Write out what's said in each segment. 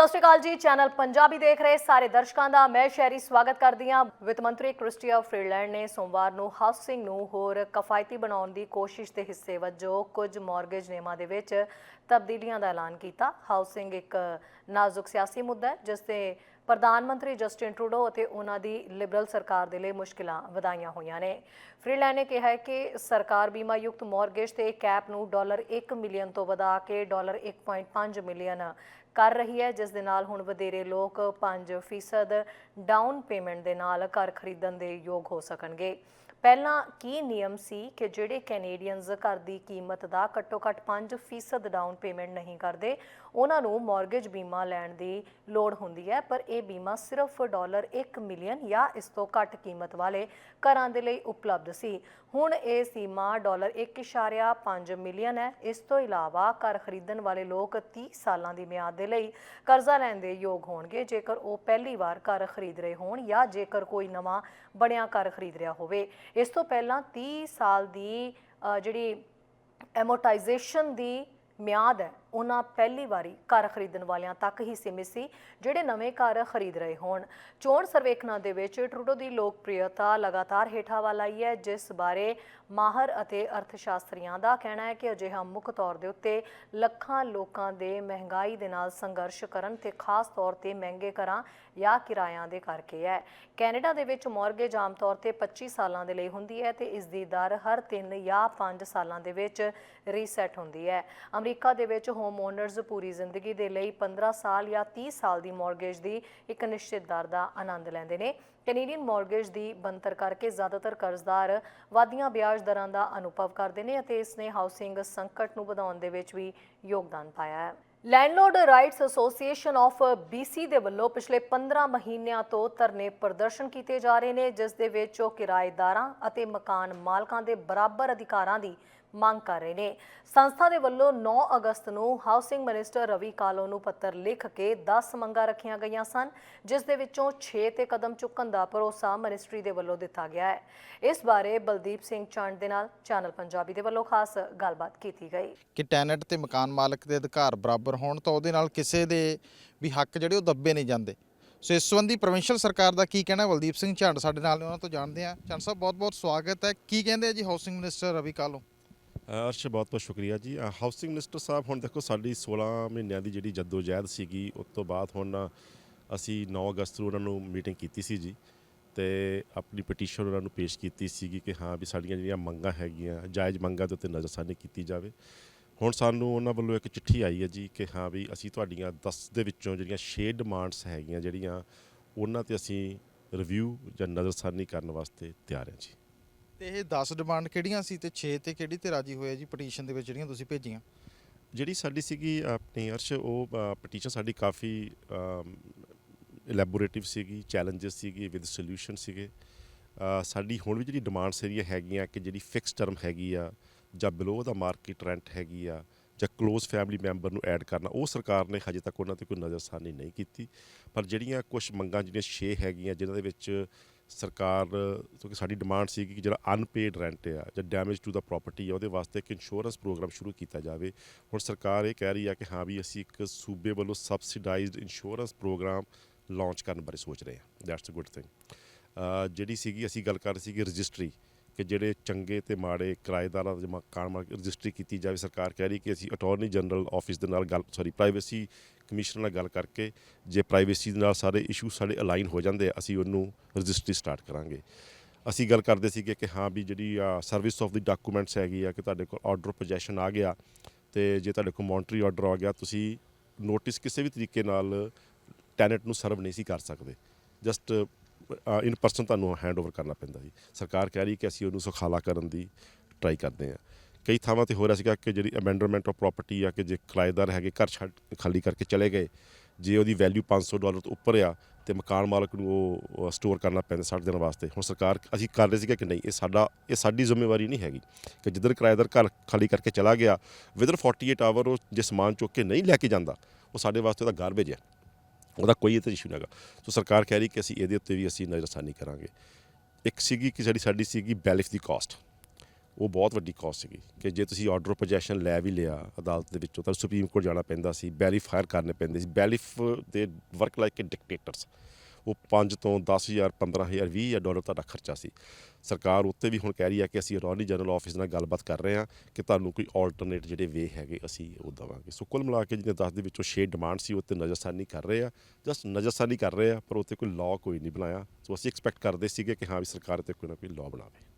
ਸਤਿ ਸ਼੍ਰੀ ਅਕਾਲ ਜੀ, ਚੈਨਲ ਪੰਜਾਬੀ ਦੇਖ ਰਹੇ ਸਾਰੇ ਦਰਸ਼ਕਾਂ ਦਾ ਮੈਂ ਸ਼ਹਿਰੀ ਸਵਾਗਤ ਕਰਦੀ ਹਾਂ। ਵਿੱਤ ਮੰਤਰੀ ਕ੍ਰਿਸਟੀਆ ਫਰੀਲੈਂਡ ਨੇ ਸੋਮਵਾਰ ਨੂੰ ਹਾਊਸਿੰਗ ਨੂੰ ਹੋਰ ਕਿਫਾਇਤੀ ਬਣਾਉਣ ਦੀ ਕੋਸ਼ਿਸ਼ ਦੇ ਹਿੱਸੇ ਵਜੋਂ ਕੁਝ ਮਾਰਗੇਜ ਨਿਯਮਾਂ ਦੇ ਵਿੱਚ ਤਬਦੀਲੀਆਂ ਦਾ ਐਲਾਨ ਕੀਤਾ। ਹਾਊਸਿੰਗ ਇੱਕ ਨਾਜ਼ੁਕ ਸਿਆਸੀ ਮੁੱਦਾ ਹੈ, ਜਿਸ ਤੇ ਪ੍ਰਧਾਨ ਮੰਤਰੀ ਜਸਟਿਨ ਟਰੂਡੋ ਅਤੇ ਉਹਨਾਂ ਦੀ ਲਿਬਰਲ ਸਰਕਾਰ ਦੇ ਲਈ ਮੁਸ਼ਕਿਲਾਂ ਵਧਾਈਆਂ ਹੋਈਆਂ ਨੇ। ਫਰੀਲੈਂਡ ਨੇ ਕਿਹਾ ਹੈ ਕਿ ਸਰਕਾਰ ਬੀਮਾ ਯੁਕਤ ਮਾਰਗੇਜ ਤੇ ਕੈਪ ਨੂੰ ਡਾਲਰ 1 ਮਿਲੀਅਨ ਤੋਂ ਵਧਾ ਕੇ ਡਾਲਰ 1.5 ਮਿਲੀਅਨ ਕਰ ਰਹੀ ਹੈ, ਜਿਸ ਦੇ ਨਾਲ ਹੁਣ ਵਧੇਰੇ ਲੋਕ 5% ਡਾਊਨ ਪੇਮੈਂਟ ਦੇ ਨਾਲ ਘਰ ਖਰੀਦਣ ਦੇ ਯੋਗ ਹੋ ਸਕਣਗੇ। ਪਹਿਲਾਂ ਕੀ ਨਿਯਮ ਸੀ ਕਿ ਜਿਹੜੇ ਕੈਨੇਡੀਅਨਸ ਘਰ ਦੀ ਕੀਮਤ ਦਾ ਘੱਟੋ ਘੱਟ 5% ਡਾਊਨ ਪੇਮੈਂਟ ਨਹੀਂ ਕਰਦੇ, ਉਹਨਾਂ ਨੂੰ ਮਾਰਗੇਜ ਬੀਮਾ ਲੈਣ ਦੀ ਲੋੜ ਹੁੰਦੀ ਹੈ, ਪਰ ਇਹ ਬੀਮਾ ਸਿਰਫ ਡਾਲਰ 1 ਮਿਲੀਅਨ ਜਾਂ ਇਸ ਤੋਂ ਘੱਟ ਕੀਮਤ ਵਾਲੇ ਘਰਾਂ ਦੇ ਲਈ ਉਪਲਬਧ ਸੀ। ਹੁਣ ਇਹ ਸੀਮਾ ਡਾਲਰ 1.5 ਮਿਲੀਅਨ ਹੈ। ਇਸ ਤੋਂ ਇਲਾਵਾ ਘਰ ਖਰੀਦਣ ਵਾਲੇ ਲੋਕ 30 ਸਾਲਾਂ ਦੀ ਮਿਆਦ ਦੇ ਲਈ ਕਰਜ਼ਾ ਲੈਣ ਦੇ ਯੋਗ ਹੋਣਗੇ। ਜੇਕਰ ਉਹ ਪਹਿਲੀ ਵਾਰ ਘਰ ਖਰੀਦ ਰਹੇ ਹੋਣ ਜਾਂ ਜੇਕਰ ਕੋਈ ਨਵਾਂ ਬਣਿਆ ਘਰ ਖਰੀਦ ਰਿਹਾ ਹੋਵੇ। ਇਸ ਤੋਂ ਪਹਿਲਾਂ 30 ਸਾਲ ਦੀ ਜਿਹੜੀ ਐਮੋਰਟਾਈਜੇਸ਼ਨ ਦੀ ਮਿਆਦ ਹੈ ਉਹਨਾਂ ਪਹਿਲੀ ਵਾਰੀ ਘਰ ਖਰੀਦਣ ਵਾਲਿਆਂ ਤੱਕ ਹੀ ਸੀਮਿਤ ਸੀ, ਜਿਹੜੇ ਨਵੇਂ ਘਰ ਖਰੀਦ ਰਹੇ ਹੋਣ। ਚੋਣ ਸਰਵੇਖਣਾਂ ਦੇ ਵਿੱਚ ਟਰੂਡੋ ਦੀ ਲੋਕਪ੍ਰਿਯਤਾ ਲਗਾਤਾਰ ਹੇਠਾਂ ਵੱਲ ਆਈ ਹੈ, ਜਿਸ ਬਾਰੇ ਮਾਹਰ ਅਤੇ ਅਰਥਸ਼ਾਸਤਰੀਆਂ ਦਾ ਕਹਿਣਾ ਹੈ ਕਿ ਅਜਿਹਾ ਮੁੱਖ ਤੌਰ ਦੇ ਉੱਤੇ ਲੱਖਾਂ ਲੋਕਾਂ ਦੇ ਮਹਿੰਗਾਈ ਦੇ ਨਾਲ ਸੰਘਰਸ਼ ਕਰਨ ਤੇ ਖਾਸ ਤੌਰ ਤੇ ਮਹਿੰਗੇ ਘਰਾਂ ਜਾਂ ਕਿਰਾਇਆਂ ਦੇ ਕਰਕੇ ਹੈ। ਕੈਨੇਡਾ ਦੇ ਵਿੱਚ ਮਾਰਗੇਜ ਆਮ ਤੌਰ ਤੇ 25 ਸਾਲਾਂ ਦੇ ਲਈ ਹੁੰਦੀ ਹੈ ਤੇ ਇਸ ਦੀ ਦਰ ਹਰ 3 ਜਾਂ 5 ਸਾਲਾਂ ਦੇ ਵਿੱਚ ਰੀਸੈਟ ਹੁੰਦੀ ਹੈ। ਅਮਰੀਕਾ ਦੇ ਵਿੱਚ ਹੋਮ ਓਨਰਸ ਪੂਰੀ ਜ਼ਿੰਦਗੀ ਦੇ ਲਈ 15 ਸਾਲ ਜਾਂ 30 ਸਾਲ ਦੀ ਮਾਰਗੇਜ ਦੀ ਇੱਕ ਨਿਸ਼ਚਿਤ ਦਰ ਦਾ ਆਨੰਦ ਲੈਂਦੇ ਨੇ। ਕੈਨੇਡੀਅਨ ਮਾਰਗੇਜ ਦੀ ਬੰਤਰ ਕਰਕੇ ਜ਼ਿਆਦਾਤਰ ਕਰਜ਼ਦਾਰ ਵਾਧੀਆਂ ਵਿਆਜ ਦਰਾਂ ਦਾ ਅਨੁਭਵ ਕਰਦੇ ਨੇ ਅਤੇ ਇਸ ਨੇ ਹਾਊਸਿੰਗ ਸੰਕਟ ਨੂੰ ਵਧਾਉਣ ਦੇ ਵਿੱਚ ਵੀ ਯੋਗਦਾਨ ਪਾਇਆ ਹੈ। Landlord rights association of BC ਦੇ ਵੱਲੋਂ ਪਿਛਲੇ 15 ਮਹੀਨਿਆਂ ਤੋਂ ਧਰਨੇ ਪ੍ਰਦਰਸ਼ਨ ਕੀਤੇ ਜਾ ਰਹੇ ਨੇ, ਜਿਸ ਦੇ ਵਿੱਚ ਉਹ ਕਿਰਾਏਦਾਰਾਂ ਅਤੇ ਮਕਾਨ ਮਾਲਕਾਂ ਦੇ ਬਰਾਬਰ ਅਧਿਕਾਰਾਂ ਦੀ ਮੰਗ ਕਰ ਰਹੇ ਨੇ। ਸੰਸਥਾ ਦੇ ਵੱਲੋਂ 9 ਅਗਸਤ ਨੂੰ ਹਾਊਸਿੰਗ ਮਿਨਿਸਟਰ ਰਵੀ ਕਾਲੋ ਨੂੰ ਪੱਤਰ ਲਿਖ ਕੇ 10 ਮੰਗਾਂ ਰੱਖੀਆਂ ਗਈਆਂ ਸਨ, ਜਿਸ ਦੇ ਵਿੱਚੋਂ 6 ਤੇ ਕਦਮ ਚੁੱਕਣ ਦਾ ਭਰੋਸਾ ਮਿਨਿਸਟਰੀ ਦੇ ਵੱਲੋਂ ਦਿੱਤਾ ਗਿਆ ਹੈ। ਇਸ ਬਾਰੇ ਬਲਦੀਪ ਸਿੰਘ ਚੰਡ ਦੇ ਨਾਲ ਚੈਨਲ ਪੰਜਾਬੀ ਦੇ ਵੱਲੋਂ ਖਾਸ ਗੱਲਬਾਤ ਕੀਤੀ ਗਈ। ਕਿ ਟੈਨੈਂਟ ਤੇ ਮਕਾਨ ਮਾਲਕ ਦੇ ਅਧਿਕਾਰ ਬਰਾਬਰ ਹੋਣ ਤਾਂ ਉਹਦੇ ਨਾਲ ਕਿਸੇ ਦੇ ਵੀ ਹੱਕ ਜਿਹੜੇ ਉਹ ਦੱਬੇ ਨਹੀਂ ਜਾਂਦੇ। ਸੋ ਇਸ ਸੰਬੰਧੀ ਪ੍ਰੋਵਿੰਸ਼ੀਅਲ ਸਰਕਾਰ ਦਾ ਕੀ ਕਹਿਣਾ ਬਲਦੀਪ ਸਿੰਘ ਝੰਡ ਸਾਡੇ ਨਾਲ ਉਹਨਾਂ ਤੋਂ ਜਾਣਦੇ ਆ ਚੰਦ ਸਾਹਿਬ ਬਹੁਤ ਬਹੁਤ ਸਵਾਗਤ ਹੈ। ਕੀ ਕਹਿੰਦੇ ਆ ਜੀ ਹਾਊਸਿੰਗ ਮਿਨਿਸਟਰ ਰਵੀ ਕਾਲੋ? ਅਰਸ਼, ਬਹੁਤ ਬਹੁਤ ਸ਼ੁਕਰੀਆ ਜੀ। ਹਾਊਸਿੰਗ ਮਿਨਿਸਟਰ ਸਾਹਿਬ, ਹੁਣ ਦੇਖੋ ਸਾਡੀ 16 ਮਹੀਨਿਆਂ ਦੀ ਜਿਹੜੀ ਜਦੋਜਹਿਦ ਸੀਗੀ, ਉਸ ਤੋਂ ਬਾਅਦ ਹੁਣ ਅਸੀਂ 9 ਅਗਸਤ ਨੂੰ ਉਹਨਾਂ ਨੂੰ ਮੀਟਿੰਗ ਕੀਤੀ ਸੀ ਜੀ ਤੇ ਆਪਣੀ ਪਟੀਸ਼ਨ ਉਹਨਾਂ ਨੂੰ ਪੇਸ਼ ਕੀਤੀ ਸੀਗੀ ਕਿ ਹਾਂ ਵੀ ਸਾਡੀਆਂ ਜਿਹੜੀਆਂ ਮੰਗਾਂ ਹੈਗੀਆਂ, ਜਾਇਜ਼ ਮੰਗਾਂ ਦੇ ਉੱਤੇ ਨਜ਼ਰਸਾਨੀ ਕੀਤੀ ਜਾਵੇ। ਹੁਣ ਸਾਨੂੰ ਉਹਨਾਂ ਵੱਲੋਂ ਇੱਕ ਚਿੱਠੀ ਆਈ ਹੈ ਜੀ ਕਿ ਹਾਂ ਵੀ ਅਸੀਂ ਤੁਹਾਡੀਆਂ 10 ਦੇ ਵਿੱਚੋਂ ਜਿਹੜੀਆਂ 6 ਡਿਮਾਂਡਸ ਹੈਗੀਆਂ ਜਿਹੜੀਆਂ, ਉਹਨਾਂ ਤੇ ਅਸੀਂ ਰਿਵਿਊ ਜਾਂ ਨਜ਼ਰਸਾਨੀ ਕਰਨ ਵਾਸਤੇ ਤਿਆਰ ਹਾਂ ਜੀ। ਤੇ ਇਹ 10 ਡਿਮਾਂਡ ਕਿਹੜੀਆਂ ਸੀ ਤੇ 6 ਤੇ ਕਿਹੜੀ ਤੇ ਰਾਜੀ ਹੋਏ ਜੀ ਪਟੀਸ਼ਨ ਦੇ ਵਿੱਚ ਜਿਹੜੀਆਂ ਤੁਸੀਂ ਭੇਜੀਆਂ? ਜਿਹੜੀ ਸਾਡੀ ਸੀਗੀ ਆਪਣੀ ਅਰਸ਼, ਉਹ ਪਟੀਸ਼ਨ ਸਾਡੀ ਕਾਫੀ ਇਲੈਬੋਰੇਟਿਵ ਸੀਗੀ ਚੈਲੰਜਸ ਸੀਗੀ ਵਿਦ ਸੋਲੂਸ਼ਨ ਸੀਗੇ। ਸਾਡੀ ਹੁਣ ਵੀ ਜਿਹੜੀ ਡਿਮਾਂਡਸ ਹੈਗੀਆਂ ਹੈਗੀਆਂ ਕਿ ਜਿਹੜੀ ਫਿਕਸ ਟਰਮ ਹੈਗੀ ਆ, ਜਾਂ ਬਿਲੋ ਦਾ ਮਾਰਕੀਟ ਰੈਂਟ ਹੈਗੀ ਆ, ਜਾਂ ক্লোਜ਼ ਫੈਮਿਲੀ ਮੈਂਬਰ ਨੂੰ ਐਡ ਕਰਨਾ, ਉਹ ਸਰਕਾਰ ਨੇ ਹਜੇ ਤੱਕ ਉਹਨਾਂ ਤੇ ਕੋਈ ਨਜ਼ਰਸਾਨੀ ਨਹੀਂ ਕੀਤੀ। ਪਰ ਜਿਹੜੀਆਂ ਕੁਝ ਮੰਗਾਂ ਜਿਹੜੀਆਂ 6 ਹੈਗੀਆਂ, ਜਿਨ੍ਹਾਂ ਦੇ ਵਿੱਚ ਸਰਕਾਰ, ਕਿਉਂਕਿ ਸਾਡੀ ਡਿਮਾਂਡ ਸੀ ਕਿ ਜਿਹੜਾ ਅਨਪੇਡ ਰੈਂਟ ਆ, ਜਾਂ ਡੈਮੇਜ ਟੂ ਦਾ ਪ੍ਰਾਪਰਟੀ ਆ, ਉਹਦੇ ਵਾਸਤੇ ਇੱਕ ਇੰਸ਼ੋਰੈਂਸ ਪ੍ਰੋਗਰਾਮ ਸ਼ੁਰੂ ਕੀਤਾ ਜਾਵੇ। ਹੁਣ ਸਰਕਾਰ ਇਹ ਕਹਿ ਰਹੀ ਆ ਕਿ ਹਾਂ ਵੀ ਅਸੀਂ ਇੱਕ ਸੂਬੇ ਵੱਲੋਂ ਸਬਸਿਡਾਈਜ਼ਡ ਇੰਸ਼ੋਰੈਂਸ ਪ੍ਰੋਗਰਾਮ ਲਾਂਚ ਕਰਨ ਬਾਰੇ ਸੋਚ ਰਹੇ ਹਾਂ। ਦੈਟਸ ਅ ਗੁੱਡ ਥਿੰਗ ਜਿਹੜੀ ਸੀਗੀ, ਅਸੀਂ ਗੱਲ ਕਰ ਰਹੇ ਸੀਗੇ ਰਜਿਸਟਰੀ ਕਿ ਜਿਹੜੇ ਚੰਗੇ ਤੇ ਮਾੜੇ ਕਿਰਾਏਦਾਰਾਂ ਦੇ ਮਕਾਨ ਮਾਲਕ ਰਜਿਸਟਰੀ ਕੀਤੀ ਜਾਵੇ। ਸਰਕਾਰ ਕਹਿ ਰਹੀ ਕਿ ਅਸੀਂ ਅਟਾਰਨੀ ਜਨਰਲ ਆਫਿਸ ਦੇ ਨਾਲ ਗੱਲ ਸੌਰੀ ਪ੍ਰਾਈਵੇਸੀ ਕਮਿਸ਼ਨਰ ਨਾਲ ਗੱਲ ਕਰਕੇ ਜੇ ਪ੍ਰਾਈਵੇਸੀ ਦੇ ਨਾਲ ਸਾਰੇ ਇਸ਼ੂ ਸਾਡੇ ਅਲਾਈਨ ਹੋ ਜਾਂਦੇ ਆ, ਅਸੀਂ ਉਹਨੂੰ ਰਜਿਸਟਰੀ ਸਟਾਰਟ ਕਰਾਂਗੇ। ਅਸੀਂ ਗੱਲ ਕਰਦੇ ਸੀਗੇ ਕਿ ਹਾਂ ਵੀ ਜਿਹੜੀ ਸਰਵਿਸ ਆਫ ਦੀ ਡਾਕੂਮੈਂਟਸ ਹੈਗੀ ਆ, ਕਿ ਤੁਹਾਡੇ ਕੋਲ ਆਰਡਰ ਪੋਜੈਸ਼ਨ ਆ ਗਿਆ ਤੇ ਜੇ ਤੁਹਾਡੇ ਕੋਲ ਮੌਨਟਰੀ ਆਰਡਰ ਆ ਗਿਆ, ਤੁਸੀਂ ਨੋਟਿਸ ਕਿਸੇ ਵੀ ਤਰੀਕੇ ਨਾਲ ਟੈਨੈਂਟ ਨੂੰ ਸਰਵ ਨਹੀਂ ਸੀ ਕਰ ਸਕਦੇ। ਜਸਟ ਇਨ ਪਰਸਨ ਤੁਹਾਨੂੰ ਹੈਂਡਓਵਰ ਕਰਨਾ ਪੈਂਦਾ ਜੀ। ਸਰਕਾਰ ਕਹਿ ਰਹੀ ਕਿ ਅਸੀਂ ਉਹਨੂੰ ਸੁਖਾਲਾ ਕਰਨ ਦੀ ਟਰਾਈ ਕਰਦੇ ਹਾਂ ਕਈ ਥਾਵਾਂ ਤੇ ਹੋ ਰਿਹਾ ਸੀਗਾ ਕਿ ਜਿਹੜੀ ਅਮੈਂਡਮੈਂਟ ਆਫ ਪ੍ਰਾਪਰਟੀ ਆ ਕਿ ਜੇ ਕਿਰਾਏਦਾਰ ਹੈਗੇ ਘਰ ਛੱਡ, ਖਾਲੀ ਕਰਕੇ ਚਲੇ ਗਏ, ਜੇ ਉਹਦੀ ਵੈਲਿਊ 500 ਡਾਲਰ ਤੋਂ ਉੱਪਰ ਆ ਤੇ ਮਕਾਨ ਮਾਲਕ ਨੂੰ ਉਹ ਸਟੋਰ ਕਰਨਾ ਪੈਂਦਾ 60 ਦਿਨ ਵਾਸਤੇ। ਹੁਣ ਸਰਕਾਰ ਅਸੀਂ ਕਰ ਰਹੇ ਸੀਗੇ ਕਿ ਨਹੀਂ, ਇਹ ਸਾਡਾ, ਇਹ ਸਾਡੀ ਜ਼ਿੰਮੇਵਾਰੀ ਨਹੀਂ ਹੈਗੀ ਕਿ ਜਿੱਧਰ ਕਿਰਾਏਦਾਰ ਘਰ ਖਾਲੀ ਕਰਕੇ ਚਲਾ ਗਿਆ ਵਿਦਨ 48 ਆਵਰ ਉਹ ਜੇ ਸਮਾਨ ਚੁੱਕ ਕੇ ਨਹੀਂ ਲੈ ਕੇ ਜਾਂਦਾ, ਉਹ ਸਾਡੇ ਵਾਸਤੇ ਉਹਦਾ ਗਾਰਬੇਜ ਹੈ ਉਹਦਾ ਕੋਈ ਇਹ ਇਸ਼ੂ ਨਹੀਂ ਹੈਗਾ। ਸੋ ਸਰਕਾਰ ਕਹਿ ਰਹੀ ਕਿ ਅਸੀਂ ਇਹਦੇ ਉੱਤੇ ਵੀ ਅਸੀਂ ਨਜ਼ਰਸਾਨੀ ਕਰਾਂਗੇ। ਇੱਕ ਸੀਗੀ ਕਿ ਜਿਹੜੀ ਸਾਡੀ ਸੀਗੀ ਬੈਲਿਫ ਦੀ ਕਾਸਟ ਉਹ ਬਹੁਤ ਵੱਡੀ ਕਾਸਟ ਸੀਗੀ ਕਿ ਜੇ ਤੁਸੀਂ ਆਰਡਰ ਆਫ ਪੋਜੈਸ਼ਨ ਲੈ ਵੀ ਲਿਆ ਅਦਾਲਤ ਦੇ ਵਿੱਚੋਂ, ਤਾਂ ਸੁਪਰੀਮ ਕੋਰਟ ਜਾਣਾ ਪੈਂਦਾ ਸੀ ਵੈਰੀਫਾਇਰ ਕਰਨੇ ਪੈਂਦੇ ਸੀ। ਵੈਲੀਫ ਦੇ ਵਰਕ ਲਾਈਕ ਅ ਡਿਕਟੇਟਰਸ ਉਹ 5 ਤੋਂ 10000 15000 20000 ਡਾਲਰ ਤੁਹਾਡਾ ਖਰਚਾ ਸੀ। ਸਰਕਾਰ ਉੱਤੇ ਵੀ ਹੁਣ ਕਹਿ ਰਹੀ ਹੈ ਕਿ ਅਸੀਂ ਅਟਾਰਨੀ ਜਨਰਲ ਆਫਿਸ ਨਾਲ ਗੱਲਬਾਤ ਕਰ ਰਹੇ ਹਾਂ ਕਿ ਤੁਹਾਨੂੰ ਕੋਈ ਆਲਟਰਨੇਟ ਜਿਹੜੇ ਵੇ ਹੈਗੇ, ਅਸੀਂ ਉਹ ਦਵਾਂਗੇ। ਸੋ ਕੁੱਲ ਮਿਲਾ ਕੇ ਜਿਹਨੇ 10 ਦੇ ਵਿੱਚੋਂ 6 ਡਿਮਾਂਡ ਸੀ ਉੱਤੇ ਨਜ਼ਰਸਾਨੀ ਕਰ ਰਹੇ ਆ। ਜਸਟ ਨਜ਼ਰਸਾਨੀ ਕਰ ਰਹੇ ਆ, ਪਰ ਉੱਤੇ ਕੋਈ ਲਾਅ ਕੋਈ ਨਹੀਂ ਬਣਾਇਆ। ਸੋ ਅਸੀਂ ਐਕਸਪੈਕਟ ਕਰਦੇ ਸੀਗੇ ਕਿ ਹਾਂ ਵੀ ਸਰਕਾਰ ਤੇ ਕੋਈ ਨਾ ਕੋਈ ਲਾਅ ਬਣਾਵੇ।